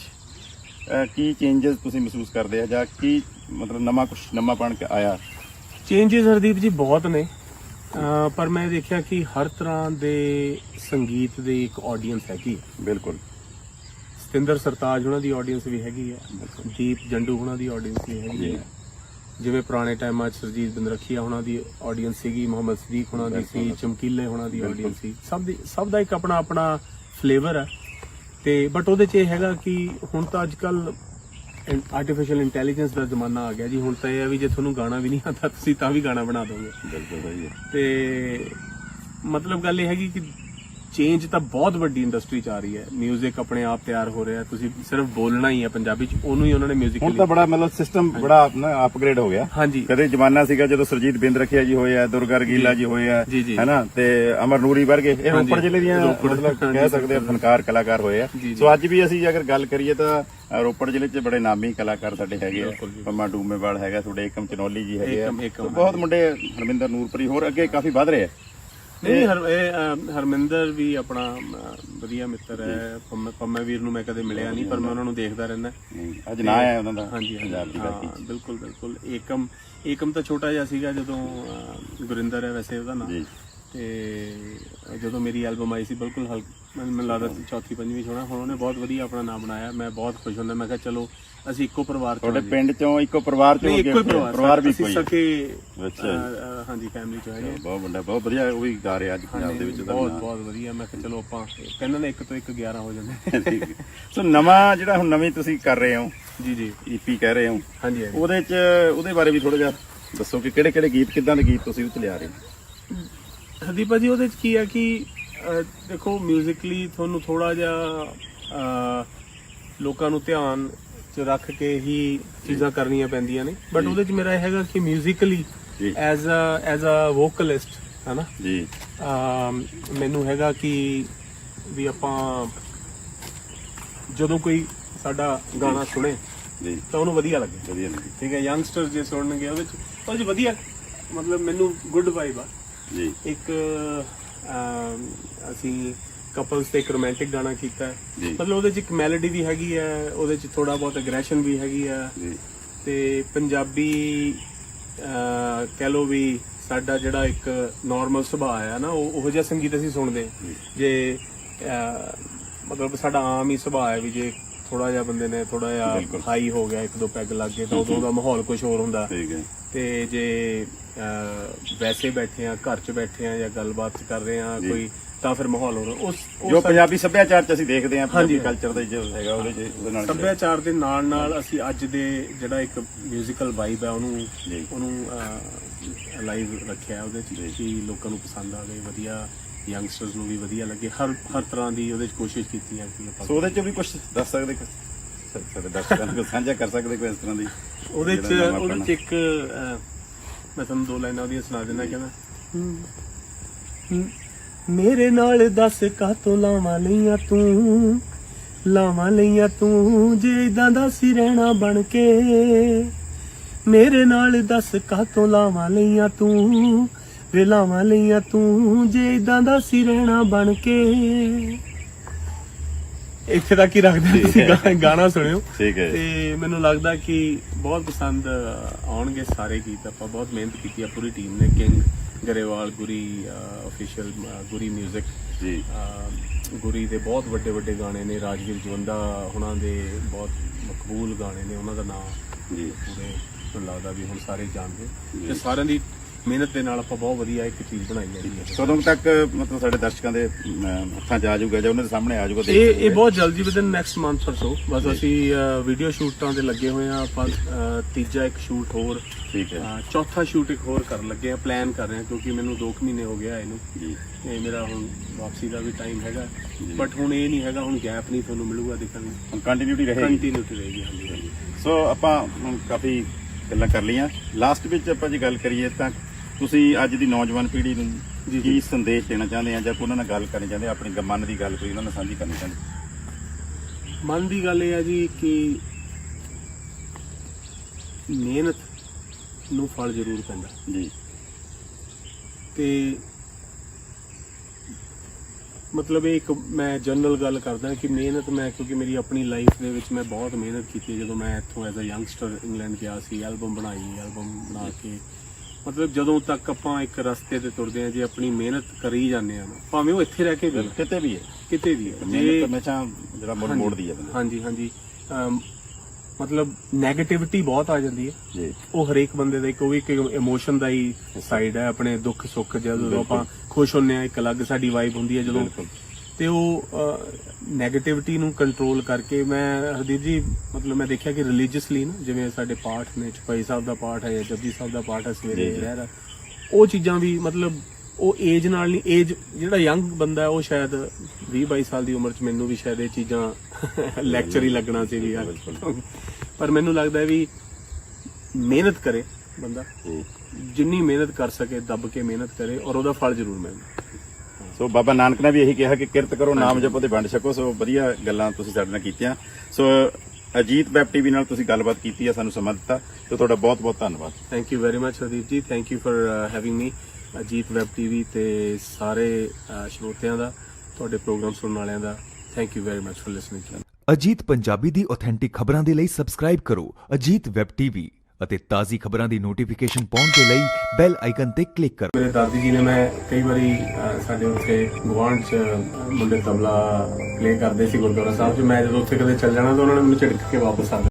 Speaker 2: ਕੀ ਚੇਂਜਸ ਤੁਸੀਂ ਮਹਿਸੂਸ ਕਰਦੇ ਆ? ਜਾਂ ਕੀ ਮਤਲਬ ਨਵਾਂ ਕੁਝ ਨਵਾਂ ਬਣ ਕੇ ਆਇਆ?
Speaker 1: ਚੇਂਜਸ ਹਰਦੀਪ ਜੀ ਬਹੁਤ ਨੇ। ਪਰ ਮੈਂ ਦੇਖਿਆ ਕਿ ਹਰ ਤਰ੍ਹਾਂ ਦੇ ਸੰਗੀਤ ਦੇ ਇੱਕ ਆਡੀਅנס ਹੈਗੀ
Speaker 2: ਬਿਲਕੁਲ।
Speaker 1: ਸਤਿੰਦਰ ਸਰਤਾਜ ਉਹਨਾਂ ਦੀ ਆਡੀਅנס ਵੀ ਹੈਗੀ ਹੈ। ਦੀਪ ਜੰਡੂ ਉਹਨਾਂ ਦੀ ਆਡੀਅנס ਵੀ ਹੈਗੀ ਹੈ। ਜਿਵੇਂ ਪੁਰਾਣੇ ਟਾਈਮਾਂ 'ਚ ਸਰਜੀਤ ਬਿੰਦਰਖੀਆ ਉਹਨਾਂ ਦੀ ਆਡੀਅנס ਸੀਗੀ ਮੁਹੰਮਦ ਸਦੀਕ ਉਹਨਾਂ ਦੀ ਸੀ ਚਮਕੀਲੇ ਉਹਨਾਂ ਦੀ ਆਡੀਅנס ਸੀ। ਸਭ ਦੀ ਸਭ ਦਾ ਇੱਕ ਆਪਣਾ ਆਪਣਾ ਫਲੇਵਰ ਹੈ। ਤੇ ਬਟ ਉਹਦੇ 'ਚ ਇਹ ਹੈਗਾ ਕਿ ਹੁਣ ਤਾਂ ਅੱਜਕੱਲ ਆਰਟੀਫੀਸ਼ੀਅਲ ਇੰਟੈਲੀਜੈਂਸ ਦਾ ਜ਼ਮਾਨਾ ਆ ਗਿਆ ਜੀ। ਹੁਣ ਤਾਂ ਇਹ ਹੈ ਵੀ ਜੇ ਤੁਹਾਨੂੰ ਗਾਣਾ ਵੀ ਨਹੀਂ ਆਉਂਦਾ ਤੁਸੀਂ ਤਾਂ ਵੀ ਗਾਣਾ ਬਣਾ ਦੋਗੇ।
Speaker 2: ਬਿਲਕੁਲ ਸਹੀ ਹੈ।
Speaker 1: ਤੇ ਮਤਲਬ ਗੱਲ ਇਹ ਹੈਗੀ ਕਿ ਚੇਂਜ ਤਾਂ ਬਹੁਤ ਵੱਡੀ ਇੰਡਸਟਰੀ ਚ ਆ ਰਹੀ ਹੈ। 뮤직 ਆਪਣੇ ਆਪ ਤਿਆਰ ਹੋ ਰਿਹਾ ਤੁਸੀਂ ਸਿਰਫ ਬੋਲਣਾ ਹੀ ਹੈ ਪੰਜਾਬੀ ਚ ਉਹਨੂੰ ਹੀ ਉਹਨਾਂ ਨੇ
Speaker 2: ਹੁਣ
Speaker 1: ਮਿਊਜ਼ਿਕਲੀ
Speaker 2: ਤਾਂ ਬੜਾ ਮਤਲਬ ਸਿਸਟਮ ਬੜਾ ਨਾ ਅਪਗ੍ਰੇਡ ਹੋ ਗਿਆ।
Speaker 1: ਹਾਂਜੀ।
Speaker 2: ਕਦੇ ਜ਼ਮਾਨਾ ਸੀਗਾ ਜਦੋਂ ਸਰਜੀਤ ਬਿੰਦ ਰੱਖਿਆ ਜੀ ਹੋਇਆ ਦੁਰਗਾ ਰਗੀਲਾ ਜੀ। ਹੋਇਆ
Speaker 1: ਜੀ, ਜੀ।
Speaker 2: ਹੈਨਾ? ਤੇ ਅਮਰ ਨੂਰੀ ਵਰਗੇ ਇਹ ਰੋਪੜ ਜ਼ਿਲ੍ਹੇ ਦੀਆਂ ਮਤਲਬ ਕਹਿ ਸਕਦੇ ਆ ਫਨਕਾਰ ਕਲਾਕਾਰ ਹੋਏ ਆ। ਸੋ ਅੱਜ ਵੀ ਅਸੀਂ ਅਗਰ ਗੱਲ ਕਰੀਏ ਤਾਂ ਰੋਪੜ ਜ਼ਿਲ੍ਹੇ 'ਚ ਬੜੇ ਨਾਮੀ ਕਲਾਕਾਰ ਸਾਡੇ ਹੈਗੇ ਆ। ਪੰਮਾ ਡੂਮੇਵਾਲ ਹੈਗਾ ਤੁਹਾਡੇ ਏਕਮ ਚਨੌਲੀ ਜੀ ਹੈਗੇ ਆ। ਬਹੁਤ ਮੁੰਡੇ ਹਰਮਿੰਦਰ ਨੂਰਪੁਰੀ ਹੋਰ ਅੱਗੇ ਕਾਫੀ ਵੱਧ ਰਹੇ ਆ।
Speaker 1: ਨਹੀਂ ਹਰ ਇਹ, ਅਹ, ਹਰਮਿੰਦਰ ਵੀ ਆਪਣਾ ਅਹ, ਵਧੀਆ ਮਿੱਤਰ ਹੈ। ਪੰਮੇ ਪੰਮੇ ਵੀਰ ਨੂੰ ਮੈਂ ਕਦੇ ਮਿਲਿਆ ਨਹੀਂ ਪਰ ਮੈਂ ਉਹਨਾਂ ਨੂੰ ਦੇਖਦਾ ਰਹਿੰਦਾ।
Speaker 2: ਅੱਜ ਨਾ ਆਇਆ ਉਹਨਾਂ ਦਾ
Speaker 1: ਹਾਂਜੀ
Speaker 2: ਪੰਜਾਬ ਦੀ
Speaker 1: ਹਾਂ
Speaker 2: ਗਾਇਕੀ
Speaker 1: ਬਿਲਕੁਲ ਬਿਲਕੁਲ। ਏਕਮ ਏਕਮ ਤਾਂ ਛੋਟਾ ਜਿਹਾ ਸੀਗਾ ਜਦੋਂ ਅਹ, ਗੁਰਿੰਦਰ ਹੈ ਵੈਸੇ ਉਹਦਾ ਨਾਮ
Speaker 2: ਜੀ।
Speaker 1: ਤੇ ਜਦੋਂ ਮੇਰੀ ਐਲਬਮ ਆਈ ਸੀ ਬਿਲਕੁਲ ਹਲ ਮੈਨੂੰ ਲੱਗਦਾ ਸੀ ਚੌਥੀ ਪੰਜਵੀਂ ਛੋਣਾ ਹੁਣ। ਉਹਨੇ ਬਹੁਤ ਵਧੀਆ ਆਪਣਾ ਨਾਮ ਬਣਾਇਆ। ਮੈਂ ਬਹੁਤ ਖੁਸ਼ ਹੁੰਦਾ। ਮੈਂ ਕਿਹਾ ਚਲੋ ਅਸੀਂ ਇੱਕੋ ਪਰਿਵਾਰ ਚੋਂ
Speaker 2: ਤੁਹਾਡੇ ਪਿੰਡ ਚੋਂ ਇੱਕੋ ਪਰਿਵਾਰ ਚੋਂ
Speaker 1: ਇੱਕੋ ਹੀ ਪਰਿਵਾਰ।
Speaker 2: ਪਰਿਵਾਰ ਵੀ ਕੋਈ
Speaker 1: ਸਕੇ
Speaker 2: ਅੱਛਾ
Speaker 1: ਹਾਂਜੀ ਫੈਮਿਲੀ ਚੋਂ ਹੈਗੇ
Speaker 2: ਬਹੁਤ ਵੱਡਾ ਬਹੁਤ ਵਧੀਆ ਉਹ ਵੀ ਗਾ ਰਿਹਾ ਅੱਜ ਪੰਜਾਬ ਦੇ ਵਿੱਚ
Speaker 1: ਬਹੁਤ। ਬਹੁਤ ਵਧੀਆ। ਮੈਂ ਕਿਹਾ ਚਲੋ ਆਪਾਂ ਕਹਿੰਦੇ ਨੇ ਇੱਕ ਤੋਂ ਇੱਕ 11 ਹੋ ਜਾਂਦੇ
Speaker 2: ਹੈ। ਸੋ ਨਵਾਂ ਜਿਹੜਾ ਹੁਣ ਨਵੀਂ ਤੁਸੀਂ ਕਰ ਰਹੇ ਹੋ
Speaker 1: ਜੀ ਜੀ।
Speaker 2: ਈਪੀ ਕਹਿ ਰਹੇ ਹੋ
Speaker 1: ਹਾਂਜੀ
Speaker 2: ਉਹਦੇ ਚ ਉਹਦੇ ਬਾਰੇ ਵੀ ਥੋੜਾ ਜਿਹਾ ਦੱਸੋ ਕਿ ਕਿਹੜੇ ਕਿਹੜੇ ਗੀਤ ਕਿਦਾਂ ਦੇ ਗੀਤ ਤੁਸੀਂ ਚ ਲਿਆ ਰਹੇ ਹੋ?
Speaker 1: ਹਰਦੀਪ ਜੀ ਉਹਦੇ 'ਚ ਕੀ ਆ ਕਿ ਦੇਖੋ 뮤직ਲੀ ਤੁਹਾਨੂੰ ਥੋੜਾ ਜਿਹਾ ਲੋਕਾਂ ਨੂੰ ਧਿਆਨ ਚ ਰੱਖ ਕੇ ਹੀ ਚੀਜ਼ਾਂ ਕਰਨੀਆਂ ਪੈਂਦੀਆਂ ਨੇ। ਬਟ ਉਹਦੇ ਚ ਮੇਰਾ ਇਹ ਹੈਗਾ ਕਿ 뮤직ਲੀ as a as a vocalist ਹਨਾ?
Speaker 2: ਜੀ।
Speaker 1: ਮੈਨੂੰ ਹੈਗਾ ਕਿ ਵੀ ਆਪਾਂ ਜਦੋਂ ਕੋਈ ਸਾਡਾ ਗਾਣਾ ਸੁਣੇ
Speaker 2: ਜੀ।
Speaker 1: ਤਾਂ ਉਹਨੂੰ ਵਧੀਆ ਲੱਗੇ।
Speaker 2: ਵਧੀਆ ਲੱਗੇ।
Speaker 1: ਠੀਕ ਹੈ ਯੰਗਸਟਰ ਜੇ ਸੁਣਨਗੇ ਉਹਦੇ ਚ ਉਹ ਚ ਵਧੀਆ। ਮਤਲਬ ਮੈਨੂੰ ਗੁੱਡ ਵਾਈਬ ਆ।
Speaker 2: ਜੀ।
Speaker 1: ਇੱਕ ਅਸੀਂ ਕਪਲਸ ਤੇ ਇੱਕ ਰੋਮਾਂਟਿਕ ਗਾਣਾ ਕੀਤਾ। ਹੈ
Speaker 2: ਜੀ।
Speaker 1: ਮਤਲਬ ਉਹਦੇ ਚ ਇੱਕ ਮੈਲੋਡੀ ਵੀ ਹੈਗੀ ਹੈ ਉਹਦੇ ਚ ਥੋੜਾ ਬਹੁਤ ਐਗਰੈਸ਼ਨ ਵੀ ਹੈਗੀ ਹੈ।
Speaker 2: ਜੀ।
Speaker 1: ਤੇ ਪੰਜਾਬੀ ਅਹ, ਕਹਿ ਲੋ ਵੀ ਸਾਡਾ ਜਿਹੜਾ ਇੱਕ ਨਾਰਮਲ ਸੁਭਾਅ ਹੈ ਨਾ ਉਹ ਉਹੋ ਜਿਹਾ ਸੰਗੀਤ ਅਸੀਂ ਸੁਣਦੇ ਹਾਂ। ਜੇ। ਅਹ, ਮਤਲਬ ਸਾਡਾ ਆਮ ਹੀ ਸੁਭਾਅ ਹੈ ਵੀ ਜੇ ਥੋੜਾ ਜਿਹਾ ਬੰਦੇ ਨੇ ਥੋੜਾ ਜਿਹਾ
Speaker 2: ਬਿਲਕੁਲ।
Speaker 1: ਹਾਈ ਹੋ ਗਿਆ ਇੱਕ ਦੋ ਪੈਗ ਲੱਗ ਗਏ ਤਾਂ ਉਦੋਂ ਦਾ ਮਾਹੌਲ ਕੁਝ ਹੋਰ ਹੁੰਦਾ।
Speaker 2: ਠੀਕ ਹੈ।
Speaker 1: ਤੇ ਜੇ ਵੈਸੇ ਬੈਠੇ ਆ ਘਰ 'ਚ ਬੈਠੇ ਆ ਜਾਂ ਗੱਲਬਾਤ ਕਰ ਰਹੇ ਆ
Speaker 2: ਜੀ।
Speaker 1: ਕੋਈ ਤਾਂ ਫਿਰ ਮਾਹੌਲ ਹੋਰ ਉਸ ਉਸ
Speaker 2: ਜੋ ਪੰਜਾਬੀ ਸੱਭਿਆਚਾਰ ਚ ਅਸੀਂ ਦੇਖਦੇ ਹਾਂ ਪੰਜਾਬੀ
Speaker 1: ਹਾਂਜੀ।
Speaker 2: ਕਲਚਰ ਦਾ ਜੋ ਹੈਗਾ ਉਹਦੇ ਚ ਉਹਦੇ ਨਾਲ
Speaker 1: ਸੱਭਿਆਚਾਰ ਦੇ ਨਾਲ ਨਾਲ ਅਸੀਂ ਅੱਜ ਦੇ ਜਿਹੜਾ ਇੱਕ 뮤지컬 ਵਾਈਬ ਹੈ ਉਹਨੂੰ
Speaker 2: ਜੀ।
Speaker 1: ਉਹਨੂੰ ਲਾਈਵ ਰੱਖਿਆ ਉਹਦੇ ਚ ਕਿ ਲੋਕਾਂ ਨੂੰ ਪਸੰਦ ਆਵੇ ਵਧੀਆ ਯੰਗਸਟਰਸ ਨੂੰ ਵੀ ਵਧੀਆ ਲੱਗੇ ਹਰ ਹਰ ਤਰ੍ਹਾਂ ਦੀ ਉਹਦੇ ਚ ਕੋਸ਼ਿਸ਼ ਕੀਤੀ ਹੈ ਕਿ ਆਪਾਂ
Speaker 2: ਸੋ ਉਹਦੇ ਚ ਵੀ ਕੁਝ ਦੱਸ ਸਕਦੇ ਕੁਛ? ਸ- ਸਾਡੇ ਦਰਸ਼ਕਾਂ ਨੂੰ ਸਾਂਝਾ ਕਰ ਸਕਦੇ ਕੋਈ ਇਸ ਤਰ੍ਹਾਂ ਦੀ
Speaker 1: ਉਹਦੇ ਚ
Speaker 2: ਜਿਹੜਾ ਨਵਾਂ
Speaker 1: ਉਹਦੇ
Speaker 2: ਆਪਣਾ-
Speaker 1: ਚ ਇੱਕ ਅਹ, ਮੈਂ ਤੁਹਾਨੂੰ ਦੋ ਲਾਈਨਾਂ ਉਹਦੀਆਂ ਸੁਣਾ ਦਿੰਦਾ ਕਹਿੰਦਾ ਮੇਰੇ ਨਾਲ ਦੱਸ ਕਾਤੋਂ ਲਾਵਾਂ ਲਈਆਂ ਤੂੰ? ਲਾਵਾਂ ਲਈਆਂ ਤੂੰ ਜੇ ਇਦਾਂ ਦਾ ਸੀ ਰਹਿਣਾ ਬਣ ਕੇ? ਮੇਰੇ ਨਾਲ ਦੱਸ ਕਾਤੋਂ ਲਾਵਾਂ ਲਈਆਂ ਤੂੰ? ਵੇ ਲਾਵਾਂ ਲਈਆਂ ਤੂੰ ਜੇ ਇਦਾਂ ਦਾ ਸੀ ਰਹਿਣਾ ਬਣ ਕੇ? ਇੱਥੇ ਤੱਕ ਹੀ ਰੱਖਦੇ ਤੁਸੀਂ ਗਾ- ਗਾਣਾ ਸੁਣਿਓ।
Speaker 2: ਠੀਕ ਹੈ।
Speaker 1: ਤੇ ਮੈਨੂੰ ਲੱਗਦਾ ਕਿ ਬਹੁਤ ਪਸੰਦ ਆਉਣਗੇ ਸਾਰੇ ਗੀਤ। ਆਪਾਂ ਬਹੁਤ ਮਿਹਨਤ ਕੀਤੀ ਆ ਪੂਰੀ ਟੀਮ ਨੇ। ਕਿੰਗ ਗਰੇਵਾਲ ਗੁਰੀ ਅਫੀਸ਼ੀਅਲ ਗੁਰੀ 뮤직
Speaker 2: ਜੀ
Speaker 1: ਗੁਰੀ ਦੇ ਬਹੁਤ ਵੱਡੇ ਵੱਡੇ ਗਾਣੇ ਨੇ। ਰਾਜਵੀਰ ਜਵੰਦਾ ਹੁਣਾਂ ਦੇ ਬਹੁਤ ਮਕਬੂਲ ਗਾਣੇ ਨੇ। ਉਹਨਾਂ ਦਾ ਨਾਮ
Speaker 2: ਜੀ।
Speaker 1: ਪੂਰੇ ਮੈਨੂੰ ਲੱਗਦਾ ਵੀ ਹੁਣ ਸਾਰੇ ਜਾਣਦੇ। ਤੇ ਸਾਰਿਆਂ ਦੀ ਮਿਹਨਤ ਦੇ ਨਾਲ ਆਪਾਂ ਬਹੁਤ ਵਧੀਆ ਇੱਕ ਚੀਜ਼ ਬਣਾਈ ਹੈ ਜੀ।
Speaker 2: ਕਦੋਂ ਤੱਕ ਮਤਲਬ ਸਾਡੇ ਦਰਸ਼ਕਾਂ ਦੇ ਅਮ, ਹੱਥਾਂ 'ਚ ਆ ਜਾਊਗਾ ਜਾਂ ਉਹਨਾਂ ਦੇ ਸਾਹਮਣੇ ਆ ਜਾਊਗਾ
Speaker 1: ਇਹ ਇਹ ਬਹੁਤ ਜਲਦੀ within next month or so ਬਸ ਅਸੀਂ ਵੀਡੀਓ ਸ਼ੂਟਾਂ ਤੇ ਲੱਗੇ ਹੋਏ ਆ ਆਪਾਂ ਅਹ, ਤੀਜਾ ਇੱਕ ਸ਼ੂਟ ਹੋਰ
Speaker 2: ਠੀਕ ਹੈ
Speaker 1: ਅਹ, ਚੌਥਾ ਸ਼ੂਟ ਇੱਕ ਹੋਰ ਕਰਨ ਲੱਗੇ ਆ ਪਲਾਨ ਕਰ ਰਹੇ ਆ ਕਿਉਂਕਿ ਮੈਨੂੰ 2 ਮਹੀਨੇ ਹੋ ਗਿਆ ਇਹਨੂੰ।
Speaker 2: ਜੀ।
Speaker 1: ਇਹ ਮੇਰਾ ਹੁਣ ਵਾਪਸੀ ਦਾ ਵੀ ਟਾਈਮ ਹੈਗਾ। ਬਟ ਹੁਣ ਇਹ ਨਹੀਂ ਹੈਗਾ ਹੁਣ ਗੈਪ ਨਹੀਂ ਤੁਹਾਨੂੰ ਮਿਲੂਗਾ ਦੇਖਣ ਨੂੰ।
Speaker 2: ਹੁਣ ਕੰਟੀਨਿਊਟੀ ਰਹੇਗੀ।
Speaker 1: ਕੰਟੀਨਿਊਟੀ ਰਹੇਗੀ ਹਾਂਜੀ। ਹਾਂਜੀ।
Speaker 2: ਸੋ ਆਪਾਂ ਹੁਣ ਕਾਫੀ ਗੱਲਾਂ ਕਰ ਲਈਆਂ। ਲਾਸਟ ਵਿੱਚ ਆਪਾਂ ਜੇ ਗੱਲ ਕਰੀਏ ਤਾਂ ਤੁਸੀਂ ਅੱਜ ਦੀ ਨੌਜਵਾਨ ਪੀੜ੍ਹੀ ਨੂੰ ਕੀ ਸੰਦੇਸ਼ ਦੇਣਾ ਚਾਹੁੰਦੇ ਆ ਜਾਂ ਕੋਈ ਉਹਨਾਂ ਨਾਲ ਗੱਲ ਕਰਨੀ ਚਾਹੁੰਦੇ ਆ ਆਪਣੀ ਗ- ਮਨ ਦੀ ਗੱਲ ਕੋਈ ਉਹਨਾਂ ਨਾਲ ਸਾਂਝੀ ਕਰਨੀ ਚਾਹੁੰਦੇ
Speaker 1: ਮਨ ਦੀ ਗੱਲ ਇਹ ਹੈ ਜੀ ਕਿ ਮਿਹਨਤ ਨੂੰ ਫਲ ਜ਼ਰੂਰ ਪੈਂਦਾ।
Speaker 2: ਜੀ।
Speaker 1: ਤੇ ਮਤਲਬ ਇਹ ਇੱਕ ਮੈਂ ਜਨਰਲ ਗੱਲ ਕਰਦਾ ਕਿ ਮਿਹਨਤ ਮੈਂ ਕਿਉਂਕਿ ਮੇਰੀ ਆਪਣੀ ਲਾਈਫ ਦੇ ਵਿੱਚ ਮੈਂ ਬਹੁਤ ਮਿਹਨਤ ਕੀਤੀ ਜਦੋਂ ਮੈਂ ਇੱਥੋਂ ਐਜ਼ ਅ ਯੰਗਸਟਰ ਇੰਗਲੈਂਡ ਗਿਆ ਸੀ ਐਲਬਮ ਬਣਾਈ ਐਲਬਮ ਬਣਾ ਕੇ ਮਤਲਬ ਜਦੋਂ ਤੱਕ ਆਪਾਂ ਇੱਕ ਰਸਤੇ ਤੇ ਤੁਰਦੇ ਆ ਜੇ ਆਪਣੀ ਮਿਹਨਤ ਕਰੀ ਜਾਂਦੇ ਆ ਭਾਵੇਂ ਉਹ ਇੱਥੇ ਰਹਿ ਕੇ ਵੀ
Speaker 2: ਕਿਤੇ ਵੀ ਹੈ।
Speaker 1: ਕਿਤੇ ਵੀ ਹੈ
Speaker 2: ਮਿਹਨਤ ਹਮੇਸ਼ਾ ਜਿਹੜਾ ਮੁੜ ਮੋੜਦੀ ਹੈ
Speaker 1: ਹਾਂਜੀ ਹਾਂਜੀ। ਮਤਲਬ 네ਗੇਟਿਵਿਟੀ ਬਹੁਤ ਆ ਜਾਂਦੀ ਹੈ।
Speaker 2: ਜੀ।
Speaker 1: ਉਹ ਹਰੇਕ ਬੰਦੇ ਦਾ ਇੱਕ ਉਹ ਵੀ ਇੱਕ ਇਮੋਸ਼ਨ ਦਾ ਹੀ ਸਾਈਡ ਹੈ ਆਪਣੇ ਦੁੱਖ ਸੁੱਖ ਜਦੋਂ ਆਪਾਂ ਖੁਸ਼ ਹੁੰਨੇ ਆ ਇੱਕ ਅਲੱਗ ਸਾਡੀ ਵਾਈਬ ਹੁੰਦੀ ਹੈ ਜਦੋਂ ਤੇ ਉਹ 네ਗੇਟਿਵਿਟੀ ਨੂੰ ਕੰਟਰੋਲ ਕਰਕੇ ਮੈਂ ਹਰਦੀਪ ਜੀ ਮਤਲਬ ਮੈਂ ਦੇਖਿਆ ਕਿ ਰਿਲੀਜੀਅਸਲੀ ਨਾ ਜਿਵੇਂ ਸਾਡੇ ਪਾਠ ਨੇ ਚਪਾਈ ਸਾਹਿਬ ਦਾ ਪਾਠ ਹੈ ਜਾਂ ਜਪਜੀ ਸਾਹਿਬ ਦਾ ਪਾਠ ਹੈ ਸਵੇਰੇ
Speaker 2: ਜੀ, ਜੀ।
Speaker 1: ਰਹਿ ਰਾ ਉਹ ਚੀਜ਼ਾਂ ਵੀ ਮਤਲਬ ਉਹ ਏਜ ਨਾਲ ਨਹੀਂ ਏਜ ਜਿਹੜਾ ਯੰਗ ਬੰਦਾ ਹੈ ਉਹ ਸ਼ਾਇਦ 20 22 ਸਾਲ ਦੀ ਉਮਰ 'ਚ ਮੈਨੂੰ ਵੀ ਸ਼ਾਇਦ ਇਹ ਚੀਜ਼ਾਂ <laughs> ਲੈਕਚਰ ਹੀ ਲੱਗਣਾ ਸੀ ਵੀ ਯਾਰ। ਪਰ ਮੈਨੂੰ ਲੱਗਦਾ ਵੀ ਮਿਹਨਤ ਕਰੇ ਬੰਦਾ ਜਿੰਨੀ ਮਿਹਨਤ ਕਰ ਸਕੇ ਦੱਬ ਕੇ ਮਿਹਨਤ ਕਰੇ ਔਰ ਉਹਦਾ ਫਲ ਜ਼ਰੂਰ ਮਿਲਦਾ
Speaker 2: ਸੋ ਬਾਬਾ ਨਾਨਕ ਨੇ ਵੀ ਇਹੀ ਕਿਹਾ ਕਿ ਕਿਰਤ ਕਰੋ ਨਾਮ ਜਪੋ ਤੇ ਵੰਡ ਛਕੋ। ਸੋ ਵਧੀਆ ਗੱਲਾਂ ਤੁਸੀਂ ਸਾਡੇ ਨਾਲ ਕੀਤੀਆਂ। ਸੋ ਅਜੀਤ ਵੈਬ ਟੀਵੀ ਨਾਲ ਤੁਸੀਂ ਗੱਲਬਾਤ ਕੀਤੀ ਹੈ ਸਾਨੂੰ ਸਮਾਂ ਦਿੱਤਾ। ਤੇ ਤੁਹਾਡਾ ਬਹੁਤ ਬਹੁਤ ਧੰਨਵਾਦ।
Speaker 1: Thank you very much Hardeep ji. Thank you for having me Ajit web TV ਤੇ ਸਾਰੇ ਸਰੋਤਿਆਂ ਦਾ ਤੁਹਾਡੇ ਪ੍ਰੋਗਰਾਮ ਸੁਣਨ ਵਾਲਿਆਂ ਦਾ thank you very much for listening
Speaker 3: Ajit Punjabi the authentic ਖਬਰਾਂ ਦੇ ਲਈ ਸਬਸਕ੍ਰਾਈਬ ਕਰੋ ਅਜੀਤ ਵੈਬ ਟੀਵੀ। ਅਤੇ ਤਾਜ਼ੀ ਖਬਰਾਂ ਦੀ ਨੋਟੀਫਿਕੇਸ਼ਨ ਪਾਉਣ ਦੇ ਲਈ ਬੈਲ ਆਈਕਨ ਤੇ ਕਲਿੱਕ ਕਰੋ।
Speaker 1: ਮੇਰੇ ਦਾਦੀ ਜੀ ਨੇ ਮੈਂ ਕਈ ਵਾਰੀ ਅਹ, ਸਾਡੇ ਉੱਥੇ ਗੁਆਂਢ ਚ ਮੁੰਡੇ ਤਬਲਾ ਪਲੇ ਕਰਦੇ ਸੀ ਗੁਰਦੁਆਰਾ ਸਾਹਿਬ 'ਚ। ਮੈਂ ਜਦੋਂ ਉੱਥੇ ਕਦੇ ਚੱਲ ਜਾਣਾ ਤਾਂ ਉਹਨਾਂ ਨੇ ਮੈਨੂੰ ਝਿੜਕ ਕੇ ਵਾਪਸ ਆ